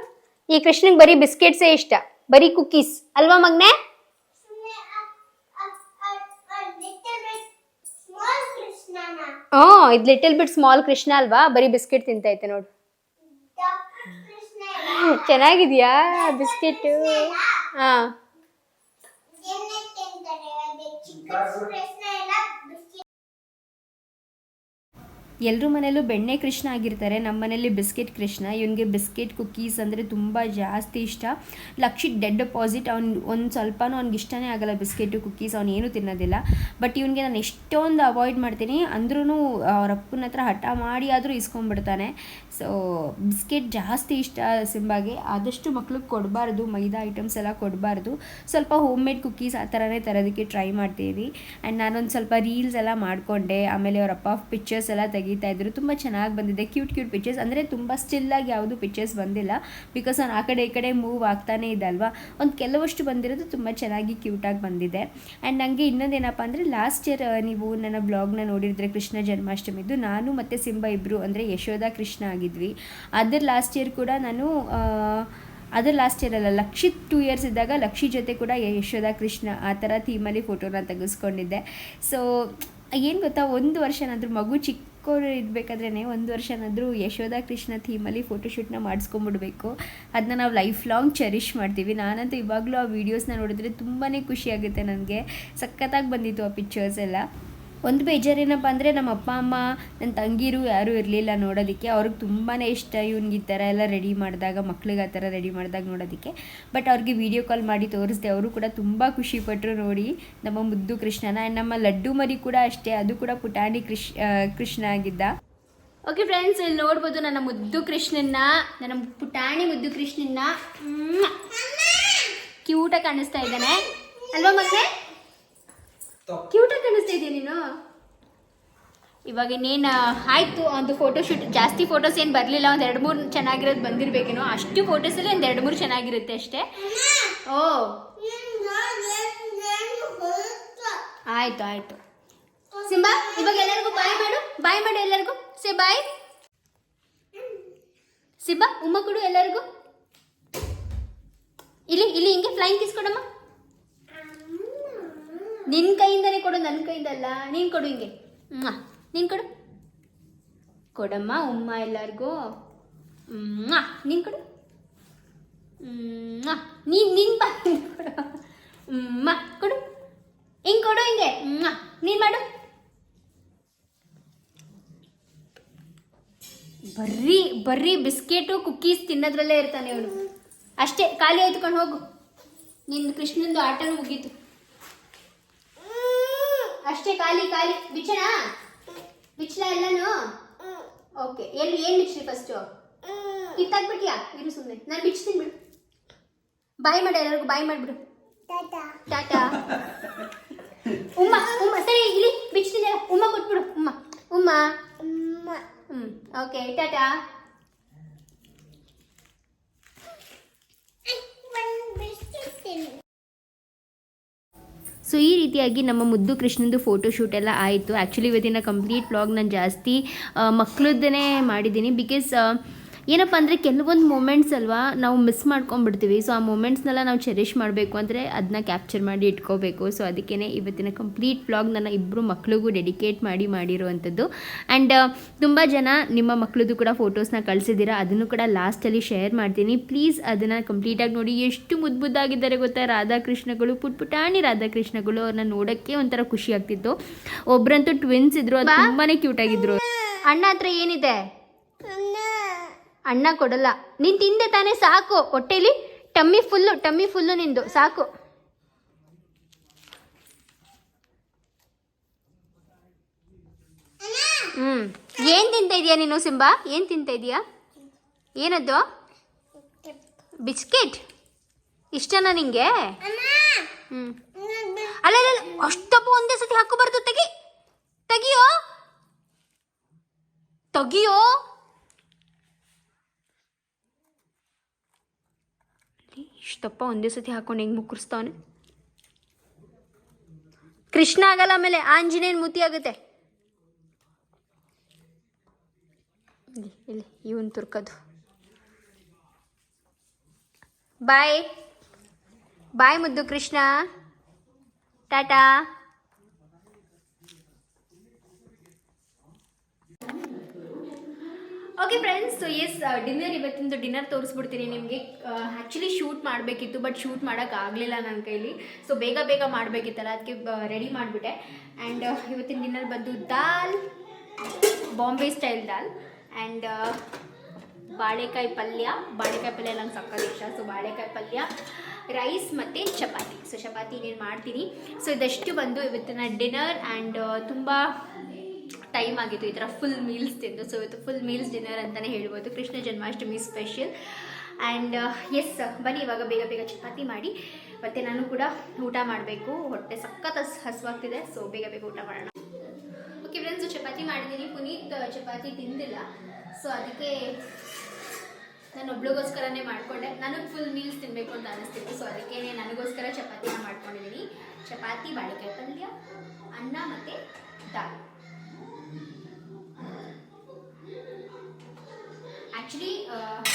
ಈ ಕೃಷ್ಣಗ್ ಬರೀ ಬಿಸ್ಕೆಟ್ಸೇ ಇಷ್ಟ. ಬರೀ ಕುಕ್ಕೀಸ್ ಅಲ್ವಾ ಮಗ್ನೆ? ಇದು ಲಿಟಲ್ ಬಿಟ್ ಸ್ಮಾಲ್ ಕೃಷ್ಣ ಅಲ್ವಾ? ಬರೀ ಬಿಸ್ಕೆಟ್ ತಿಂತೈತೆ ನೋಡು. ಚೆನ್ನಾಗಿದ್ಯಾ ಬಿಸ್ಕೆಟ್? ಹಾ. ಎಲ್ಲರ ಮನೇಲೂ ಬೆಣ್ಣೆ ಕೃಷ್ಣ ಆಗಿರ್ತಾರೆ. ನಮ್ಮ ಮನೇಲಿ ಬಿಸ್ಕೆಟ್ ಕೃಷ್ಣ. ಇವನಿಗೆ ಬಿಸ್ಕೆಟ್ ಕುಕ್ಕೀಸ್ ಅಂದರೆ ತುಂಬ ಜಾಸ್ತಿ ಇಷ್ಟ. ಲಕ್ಷಿತ್ ಡೆಡ್ ಡೆಪಾಸಿಟ್ ಅವ್ನು, ಒಂದು ಸ್ವಲ್ಪನೂ ಅವ್ನಿಗೆ ಇಷ್ಟನೇ ಆಗಲ್ಲ ಬಿಸ್ಕೆಟು ಕುಕ್ಕೀಸ್ ಅವ್ನು ಏನೂ ತಿನ್ನೋದಿಲ್ಲ. ಬಟ್ ಇವನಿಗೆ ನಾನು ಎಷ್ಟೊಂದು ಅವಾಯ್ಡ್ ಮಾಡ್ತೀನಿ. ಅಂದ್ರೂ ಅವ್ರ ಅಪ್ಪನ ಹತ್ರ ಹಠ ಮಾಡಿ ಆದರೂ ಇಸ್ಕೊಂಡ್ಬಿಡ್ತಾನೆ. ಸೊ ಬಿಸ್ಕೆಟ್ ಜಾಸ್ತಿ ಇಷ್ಟ ಸಿಂಬಾಗೆ. ಆದಷ್ಟು ಮಕ್ಳಿಗೆ ಕೊಡಬಾರ್ದು, ಮೈದಾ ಐಟಮ್ಸ್ ಎಲ್ಲ ಕೊಡಬಾರ್ದು. ಸ್ವಲ್ಪ ಹೋಮ್ ಮೇಡ್ ಕುಕ್ಕೀಸ್ ಆ ಥರನೇ ತರೋದಕ್ಕೆ ಟ್ರೈ ಮಾಡ್ತೀವಿ ಆ್ಯಂಡ್ ನಾನೊಂದು ಸ್ವಲ್ಪ ರೀಲ್ಸ್ ಎಲ್ಲ ಮಾಡಿಕೊಂಡೆ. ಆಮೇಲೆ ಅವ್ರ ಅಪ್ಪ ಪಿಕ್ಚರ್ಸ್ ಎಲ್ಲ ತೆಗಿತಾ ಇದ್ರು. ತುಂಬ ಚೆನ್ನಾಗಿ ಬಂದಿದೆ. ಕ್ಯೂಟ್ ಕ್ಯೂಟ್ ಪಿಕ್ಚರ್ಸ್ ಅಂದರೆ ತುಂಬ ಸ್ಟಿಲ್ಲಾಗಿ ಯಾವುದು ಪಿಕ್ಚರ್ಸ್ ಬಂದಿಲ್ಲ. ಬಿಕಾಸ್ ನಾನು ಆ ಕಡೆ ಈ ಕಡೆ ಮೂವ್ ಆಗ್ತಾನೇ ಇದೆ ಅಲ್ವಾ? ಒಂದು ಕೆಲವಷ್ಟು ಬಂದಿರೋದು ತುಂಬ ಚೆನ್ನಾಗಿ ಕ್ಯೂಟಾಗಿ ಬಂದಿದೆ. ಆ್ಯಂಡ್ ನನಗೆ ಇನ್ನೊಂದೇನಪ್ಪ ಅಂದರೆ ಲಾಸ್ಟ್ ಇಯರ್ ನೀವು ನನ್ನ ಬ್ಲಾಗ್ನ ನೋಡಿದರೆ ಕೃಷ್ಣ ಜನ್ಮಾಷ್ಟಮಿದ್ದು ನಾನು ಮತ್ತು ಸಿಂಬ ಇಬ್ಬರು ಅಂದರೆ ಯಶೋಧ ಕೃಷ್ಣ ಆಗಿದ್ವಿ ಅದರ ಲಾಸ್ಟ್ ಇಯರ್ ಕೂಡ ನಾನು ಅದರ ಲಾಸ್ಟ್ ಅಲ್ಲ, ಲಕ್ಷಿತ್ ಟೂ ಇಯರ್ಸ್ ಇದ್ದಾಗ ಲಕ್ಷಿ ಜೊತೆ ಕೂಡ ಯಶೋಧ ಕೃಷ್ಣ ಆ ಥರ ಥೀಮಲ್ಲಿ ಫೋಟೋನ ತೆಗೆಸ್ಕೊಂಡಿದ್ದೆ. ಸೊ ಏನು ಗೊತ್ತಾ, ಒಂದು ವರ್ಷನಾದರೂ ಮಗು ಚಿಕ್ಕವರು ಇರಬೇಕಾದ್ರೇ ಒಂದು ವರ್ಷನಾದರೂ ಯಶೋಧ ಕೃಷ್ಣ ಥೀಮಲ್ಲಿ ಫೋಟೋಶೂಟ್ನ ಮಾಡಿಸ್ಕೊಂಬಿಡ್ಬೇಕು. ಅದನ್ನ ನಾವು ಲೈಫ್ ಲಾಂಗ್ ಚೆರಿಷ್ ಮಾಡ್ತೀವಿ. ನಾನಂತೂ ಇವಾಗಲೂ ಆ ವೀಡಿಯೋಸ್ನ ನೋಡಿದ್ರೆ ತುಂಬಾ ಖುಷಿಯಾಗುತ್ತೆ ನನಗೆ. ಸಖತ್ತಾಗಿ ಬಂದಿತ್ತು ಆ ಪಿಕ್ಚರ್ಸ್ ಎಲ್ಲ. ಒಂದು ಬೇಜಾರೇನಪ್ಪ ಅಂದರೆ ನಮ್ಮ ಅಪ್ಪ ಅಮ್ಮ ನನ್ನ ತಂಗಿರು ಯಾರೂ ಇರಲಿಲ್ಲ ನೋಡೋದಕ್ಕೆ. ಅವ್ರಿಗೆ ತುಂಬಾ ಇಷ್ಟ ಇವ್ನಿಗೆ ಈ ಥರ ಎಲ್ಲ ರೆಡಿ ಮಾಡಿದಾಗ ಮಕ್ಳಿಗೆ ಆ ಥರ ರೆಡಿ ಮಾಡಿದಾಗ ನೋಡೋದಕ್ಕೆ. ಬಟ್ ಅವ್ರಿಗೆ ವಿಡಿಯೋ ಕಾಲ್ ಮಾಡಿ ತೋರಿಸ್ದೆ ಅವರು ಕೂಡ ತುಂಬ ಖುಷಿಪಟ್ಟರು ನೋಡಿ. ನಮ್ಮ ಮುದ್ದು ಕೃಷ್ಣನ ಆ್ಯಂಡ್ ನಮ್ಮ ಲಡ್ಡು ಮರಿ ಕೂಡ ಅಷ್ಟೇ ಅದು ಕೂಡ ಪುಟಾಣಿ ಕೃಷ್ ಕೃಷ್ಣ ಆಗಿದ್ದ. ಓಕೆ ಫ್ರೆಂಡ್ಸ್ ಇಲ್ಲಿ ನೋಡ್ಬೋದು ನನ್ನ ಮುದ್ದು ಕೃಷ್ಣನ್ನ ನನ್ನ ಪುಟಾಣಿ ಮುದ್ದು ಕೃಷ್ಣನ್ನ. ಕ್ಯೂಟಾಗಿ ಕಾಣಿಸ್ತಾ ಇದ್ದಾನೆ. ಅಲ್ವಾ ಮಗನೆ? ಕ್ಯೂಟಾಗಿ ಕಾಣಿಸ್ತಾ ಇದೆಯಾ ನೀನು? ಇವಾಗ ಇನ್ನೇನು ಆಯಿತು ಒಂದು ಫೋಟೋಶೂಟ್ ಜಾಸ್ತಿ ಫೋಟೋಸ್ ಏನು ಬರಲಿಲ್ಲ ಒಂದು ಎರಡು ಮೂರು ಚೆನ್ನಾಗಿರೋದು ಬಂದಿರಬೇಕೇನೋ. ಅಷ್ಟು ಫೋಟೋಸಲ್ಲಿ ಒಂದು ಎರಡು ಮೂರು ಚೆನ್ನಾಗಿರುತ್ತೆ ಅಷ್ಟೇ. ಓ. ಆಯಿತು ಆಯಿತು. ಸಿಂಬಾ ಇವಾಗ ಎಲ್ಲರಿಗೂ ಬಾಯ್ ಮಾಡು. ಬಾಯ್ ಮಾಡು ಎಲ್ಲರಿಗೂ. ಸೇ ಬಾಯ್. ಸಿಂಬಾ ಉಮ್ಮ ಕೊಡು ಎಲ್ಲರಿಗೂ. ಇಲ್ಲಿ ಇಲ್ಲಿ ಹಿಂಗೆ ಫ್ಲೈಂಗ್ ಕಿಸ್ ಕೊಡಮ್ಮ. ನಿನ್ನ ಕೈಯಿಂದನೇ ಕೊಡು ನನ್ನ ಕೈಯಿಂದಲ್ಲ. ನೀನು ಕೊಡು ಹಿಂಗೆ. ನೀನ್ ಕೊಡು. ಕೊಡಮ್ಮ, ಉಮ್ಮ ಎಲ್ಲರಿಗೂ. ನೀನ್ ಕೊಡು. ನೀನ್, ನಿನ್ ಬಾ. ಕೊಡು ಮ್ವಾ. ಕೊಡು. ಹಿಂಗೆ ಕೊಡು ಹಿಂಗೆ. ನೀನ್ ಮಾಡು. ಬರ್ರಿ ಬರ್ರಿ, ಬಿಸ್ಕೆಟು ಕುಕ್ಕೀಸ್ ತಿನ್ನೋದ್ರಲ್ಲೇ ಇರ್ತಾನೆ ಇವನು. ಅಷ್ಟೇ, ಖಾಲಿ ಆಯ್ತುಕೊಂಡು ಹೋಗು. ನಿನ್ನ ಕೃಷ್ಣಂದು ಆಟನೂ ಮುಗೀತು. ಅಷ್ಟೇ ಖಾಲಿ ಖಾಲಿ. ಬಿಚ್ಚಣ? ಬಿಚ್ಚಲ ಎಲ್ಲಾನು? ಓಕೆ ಎಲ್ಲಿ ಏನು ಬಿಚ್ಚಲಿ ಫಸ್ಟು ಕಿತ್ತಾಕ್ಬಿಟ್ಯಾ ಇರು ಸುಮ್ಮನೆ ನಾನು ಬಿಚ್ತೀನಿ ಬಿಡು. ಬಾಯ್ ಮಾಡಿ ಎಲ್ಲರಿಗೂ ಬಾಯ್ ಮಾಡಿಬಿಡು. ಟಾಟಾ. ಟಾಟಾ. ಉಮ್ಮ ಉಮ್ಮ ಸರಿ ಇಲ್ಲಿ ಬಿಚ್ತೀನಿ ಉಮ್ಮ ಕೊಟ್ಬಿಡು ಉಮ್ಮ. ಉಮ್ಮ. ಹ್ಞೂ ಓಕೆ ಟಾಟಾ. ತಿನ್ನು. ಸೊ ಈ ರೀತಿಯಾಗಿ ನಮ್ಮ ಮುದ್ದು ಕೃಷ್ಣಂದು ಫೋಟೋಶೂಟ್ ಎಲ್ಲ ಆಯಿತು. ಆ್ಯಕ್ಚುಲಿ ಇವತ್ತಿನ ಕಂಪ್ಲೀಟ್ ವ್ಲಾಗ್ ನಾನು ಜಾಸ್ತಿ ಮಕ್ಕಳದ್ದೇ ಮಾಡಿದ್ದೀನಿ. ಬಿಕಾಸ್ ಏನಪ್ಪ ಅಂದರೆ ಕೆಲವೊಂದು ಮೂಮೆಂಟ್ಸ್ ಅಲ್ವಾ ನಾವು ಮಿಸ್ ಮಾಡ್ಕೊಂಡ್ಬಿಡ್ತೀವಿ. ಸೊ ಆ ಮೂಮೆಂಟ್ಸ್ನೆಲ್ಲ ನಾವು ಚೆರಿಷ್ ಮಾಡಬೇಕು ಅಂದರೆ ಅದನ್ನ ಕ್ಯಾಪ್ಚರ್ ಮಾಡಿ ಇಟ್ಕೋಬೇಕು. ಸೊ ಅದಕ್ಕೇ ಇವತ್ತಿನ ಕಂಪ್ಲೀಟ್ ಬ್ಲಾಗ್ ನನ್ನ ಇಬ್ಬರು ಮಕ್ಳಿಗೂ ಡೆಡಿಕೇಟ್ ಮಾಡಿ ಮಾಡಿರುವಂಥದ್ದು. ಆ್ಯಂಡ್ ತುಂಬ ಜನ ನಿಮ್ಮ ಮಕ್ಕಳದ್ದು ಕೂಡ ಫೋಟೋಸ್ನ ಕಳಿಸಿದ್ದೀರಾ. ಅದನ್ನು ಕೂಡ ಲಾಸ್ಟಲ್ಲಿ ಶೇರ್ ಮಾಡ್ತೀನಿ. ಪ್ಲೀಸ್ ಅದನ್ನು ಕಂಪ್ಲೀಟಾಗಿ ನೋಡಿ. ಎಷ್ಟು ಮುದ್ದು ಮುದ್ದಾಗಿದ್ದಾರೆ ಗೊತ್ತಾ? ರಾಧಾಕೃಷ್ಣಗಳು ಪುಟ್ ಪುಟಾಣಿ ರಾಧಾಕೃಷ್ಣಗಳು ಅವ್ರನ್ನ ನೋಡೋಕ್ಕೆ ಒಂಥರ ಖುಷಿ ಆಗ್ತಿತ್ತು. ಒಬ್ರಂತೂ ಟ್ವಿನ್ಸ್ ಇದ್ರು ಅದು ತುಂಬಾ ಕ್ಯೂಟ್ ಆಗಿದ್ರು. ಅಣ್ಣ ಹತ್ರ ಏನಿದೆ? ಅಣ್ಣ ಕೊಡಲ್ಲ. ನೀನ್ ತಿಂದೆ ತಾನೇ ಸಾಕು. ಹೊಟ್ಟೆಲಿ ಟಮ್ಮಿ ಫುಲ್ಲು ಟಮ್ಮಿ ಫುಲ್ಲು ನಿಂದು. ಸಾಕು. ಹ್ಮ್. ಏನ್ ತಿಂತ ಇದೀಯಾ ನೀನು ಸಿಂಬಾ? ಏನ್ ತಿಂತ ಇದೀಯಾ? ಏನದ್ದು? ಬಿಸ್ಕೆಟ್? ಇಷ್ಟನಾ ನಿಂಗೆ? ಅಲ್ಲ ಅಲ್ಲ, ಅಷ್ಟಪ್ಪ ಒಂದೇ ಸತಿ ಹಾಕೋಬಾರ್ದು. ತೆಗಿ. ತೆಗಿಯೋ? ತೆಗಿಯೋ? ಇಷ್ಟಪ್ಪ ಒಂದೇ ಸತಿ ಹಾಕೊಂಡು ಹೆಂಗೆ ಮುಕ್ಕರಿಸ್ತಾವನೆ ಕೃಷ್ಣ ಆಗಲ್ಲ ಆಮೇಲೆ ಆಂಜನೇಯನ ಮುತಿ ಆಗುತ್ತೆ. ಇಲ್ಲಿ ಇವನ್ ತುರ್ಕದು ಬಾಯ್. ಬಾಯ್ ಮುದ್ದು Krishna. Tata. Okay friends so yes dinner ಇವತ್ತಿಂದು dinner ತೋರಿಸ್ಬಿಡ್ತೀನಿ ನಿಮಗೆ. ಆ್ಯಕ್ಚುಲಿ ಶೂಟ್ ಮಾಡಬೇಕಿತ್ತು ಬಟ್ ಶೂಟ್ ಮಾಡೋಕ್ಕಾಗಲಿಲ್ಲ ನನ್ನ ಕೈಲಿ. ಸೊ ಬೇಗ ಬೇಗ ಮಾಡಬೇಕಿತ್ತಲ್ಲ ಅದಕ್ಕೆ ರೆಡಿ ಮಾಡಿಬಿಟ್ಟೆ. ಆ್ಯಂಡ್ ಇವತ್ತಿನ ಡಿನ್ನರ್ ಬಂದು ದಾಲ್, ಬಾಂಬೆ ಸ್ಟೈಲ್ ದಾಲ್. ಆ್ಯಂಡ್ ಬಾಳೆಕಾಯಿ ಪಲ್ಯ. ಬಾಳೆಕಾಯಿ ಪಲ್ಯ ನಂಗೆ ಸಕ್ಕತ್ ಇಷ್ಟ ಸೊ ಬಾಳೆಕಾಯಿ ಪಲ್ಯ ರೈಸ್ ಮತ್ತು ಚಪಾತಿ. ಸೊ ಚಪಾತಿ ಇನ್ನೇನು ಮಾಡ್ತೀನಿ. ಸೊ ಇದಷ್ಟು ಬಂದು ಇವತ್ತಿನ ಡಿನ್ನರ್ ಆ್ಯಂಡ್ ತುಂಬ ಟೈಮ್ ಆಗಿತ್ತು ಈ ಥರ ಫುಲ್ ಮೀಲ್ಸ್ ತಿಂದು. ಸೊ ಇವತ್ತು ಫುಲ್ ಮೀಲ್ಸ್ ಡಿನ್ನರ್ ಅಂತಲೇ ಹೇಳ್ಬೋದು. Krishna Janmashtami special and yes ಬನ್ನಿ, ಇವಾಗ ಬೇಗ ಬೇಗ ಚಪಾತಿ ಮಾಡಿ. ಮತ್ತು ನಾನು ಕೂಡ ಊಟ ಮಾಡಬೇಕು. ಹೊಟ್ಟೆ ಸಖತ್ ಹಸ್, ಹಸುವಾಗ್ತಿದೆ. ಸೊ ಬೇಗ ಬೇಗ ಊಟ ಮಾಡೋಣ. ಓಕೆ ಫ್ರೆಂಡ್ಸ್ ಚಪಾತಿ ಮಾಡಿದ್ದೀನಿ ಪುನೀತ್ ಚಪಾತಿ ತಿಂದಿಲ್ಲ. ಸೊ ಅದಕ್ಕೆ ನಾನು ಒಬ್ಳಿಗೋಸ್ಕರನೇ ಮಾಡಿಕೊಂಡೆ. ನನಗೆ ಫುಲ್ ಮೀಲ್ಸ್ ತಿನ್ನಬೇಕು ಅಂತ ಅನಿಸ್ತಿತ್ತು. ಸೊ ಅದಕ್ಕೆ ನನಗೋಸ್ಕರ ಚಪಾತಿನ ಮಾಡ್ಕೊಂಡಿದ್ದೀನಿ ಚಪಾತಿ, ಬಾಳೆಕಾಯಿ ಪಲ್ಯ, ಅನ್ನ ಮತ್ತು ದಾಲ್. ಆ್ಯಕ್ಚುಲಿ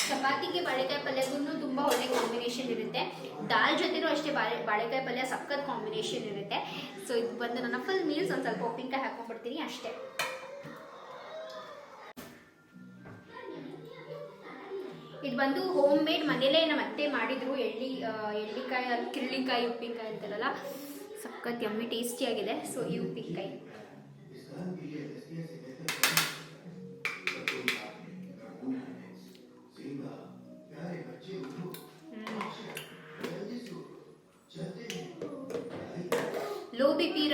ಚಪಾತಿಗೆ ಬಾಳೆಕಾಯಿ ಪಲ್ಯಗೂ ತುಂಬ ಒಳ್ಳೆ ಕಾಂಬಿನೇಷನ್ ಇರುತ್ತೆ. ದಾಲ್ ಜೊತೆನೂ ಅಷ್ಟೇ ಬಾಳೆ ಬಾಳೆಕಾಯಿ ಪಲ್ಯ ಸಖತ್ ಕಾಂಬಿನೇಷನ್ ಇರುತ್ತೆ. ಸೊ ಇದು ಬಂದು ನನ್ನ ಫುಲ್ ಮೀಲ್ಸ್ ಒಂದು ಸ್ವಲ್ಪ ಉಪ್ಪಿನಕಾಯಿ ಹಾಕೊಂಡ್ಬಿಡ್ತೀನಿ ಅಷ್ಟೇ. ಇದು ಬಂದು ಹೋಮ್ ಮೇಡ್ ಮನೇಲೇ ನಮ್ಮ ಅತ್ತೆ ಮಾಡಿದ್ರು. ಎಳ್ಳಿ ಎಳ್ಳಿಕಾಯಿ ಕಿರ್ಳಿಕಾಯಿ ಉಪ್ಪಿನಕಾಯಿ ಅಂತಾರಲ್ಲ, ಸಖತ್ ಯಮ್ಮಿ ಟೇಸ್ಟಿಯಾಗಿದೆ ಸೊ ಈ ಉಪ್ಪಿನಕಾಯಿ.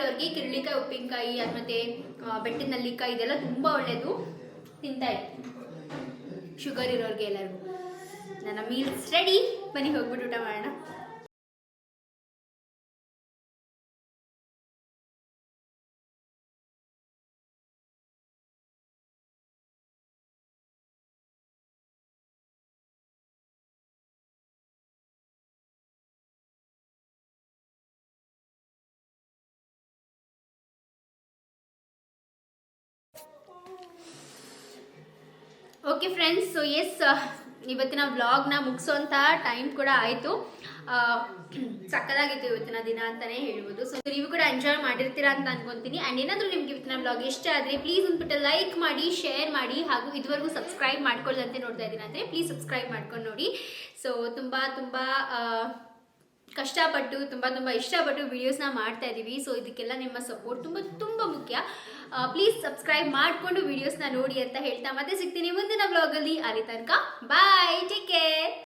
ಇರೋರಿಗೆ ಕಿರಳಿಕಾಯಿ ಉಪ್ಪಿನಕಾಯಿ ಮತ್ತೆ ಬೆಟ್ಟಿನ ನಲ್ಲಿಕಾಯಿ ಇದೆಲ್ಲ ತುಂಬ ಒಳ್ಳೆಯದು ತಿಂತಾ ಶುಗರ್ ಇರೋರಿಗೆ ಎಲ್ಲರಿಗೂ. ನನ್ನ ಮೀಲ್ಸ್ ರೆಡಿ ಬನ್ನಿ ಹೋಗ್ಬಿಟ್ಟು ಊಟ ಮಾಡೋಣ. ಓಕೆ ಫ್ರೆಂಡ್ಸ್ ಸೊ ಎಸ್ ಇವತ್ತಿನ ವ್ಲಾಗ್ನ ಮುಗಿಸೋಂಥ ಟೈಮ್ ಕೂಡ ಆಯಿತು. ಸಕ್ಕದಾಗಿತ್ತು ಇವತ್ತಿನ ದಿನ ಅಂತಲೇ ಹೇಳ್ಬೋದು. ಸೊ ನೀವು ಕೂಡ ಎಂಜಾಯ್ ಮಾಡಿರ್ತೀರಾ ಅಂತ ಅನ್ಕೊಂತೀನಿ. ಆ್ಯಂಡ್ ಏನಾದರೂ ನಿಮ್ಗೆ ಇವತ್ತಿನ ವ್ಲಾಗ್ ಇಷ್ಟ ಆದರೆ ಪ್ಲೀಸ್ ಒಂದ್ಬಿಟ್ಟು ಲೈಕ್ ಮಾಡಿ ಶೇರ್ ಮಾಡಿ ಹಾಗೂ ಇದುವರೆಗೂ ಸಬ್ಸ್ಕ್ರೈಬ್ ಮಾಡ್ಕೊಳ್ಳದಂತೆ ನೋಡ್ತಾ ಇದ್ದೀನಿ ಅಂದರೆ ಪ್ಲೀಸ್ ಸಬ್ಸ್ಕ್ರೈಬ್ ಮಾಡ್ಕೊಂಡು ನೋಡಿ. ಸೊ ತುಂಬ ತುಂಬ ಕಷ್ಟಪಟ್ಟು, ತುಂಬ ತುಂಬ ಇಷ್ಟಪಟ್ಟು ವೀಡಿಯೋಸ್ನ ಮಾಡ್ತಾ ಇದ್ದೀವಿ ಸೊ ಇದಕ್ಕೆಲ್ಲ ನಿಮ್ಮ ಸಪೋರ್ಟ್ ತುಂಬ ತುಂಬ ಮುಖ್ಯ. ಪ್ಲೀಸ್ ಸಬ್ಸ್ಕ್ರೈಬ್ ಮಾಡಿಕೊಂಡು ವಿಡಿಯೋಸ್ನ ನೋಡಿ ಅಂತ ಹೇಳ್ತಾ ಮತ್ತೆ ಸಿಗ್ತೀನಿ ಮುಂದಿನ ಬ್ಲಾಗಲ್ಲಿ ಅಲ್ಲಿ ತನಕ. Bye take care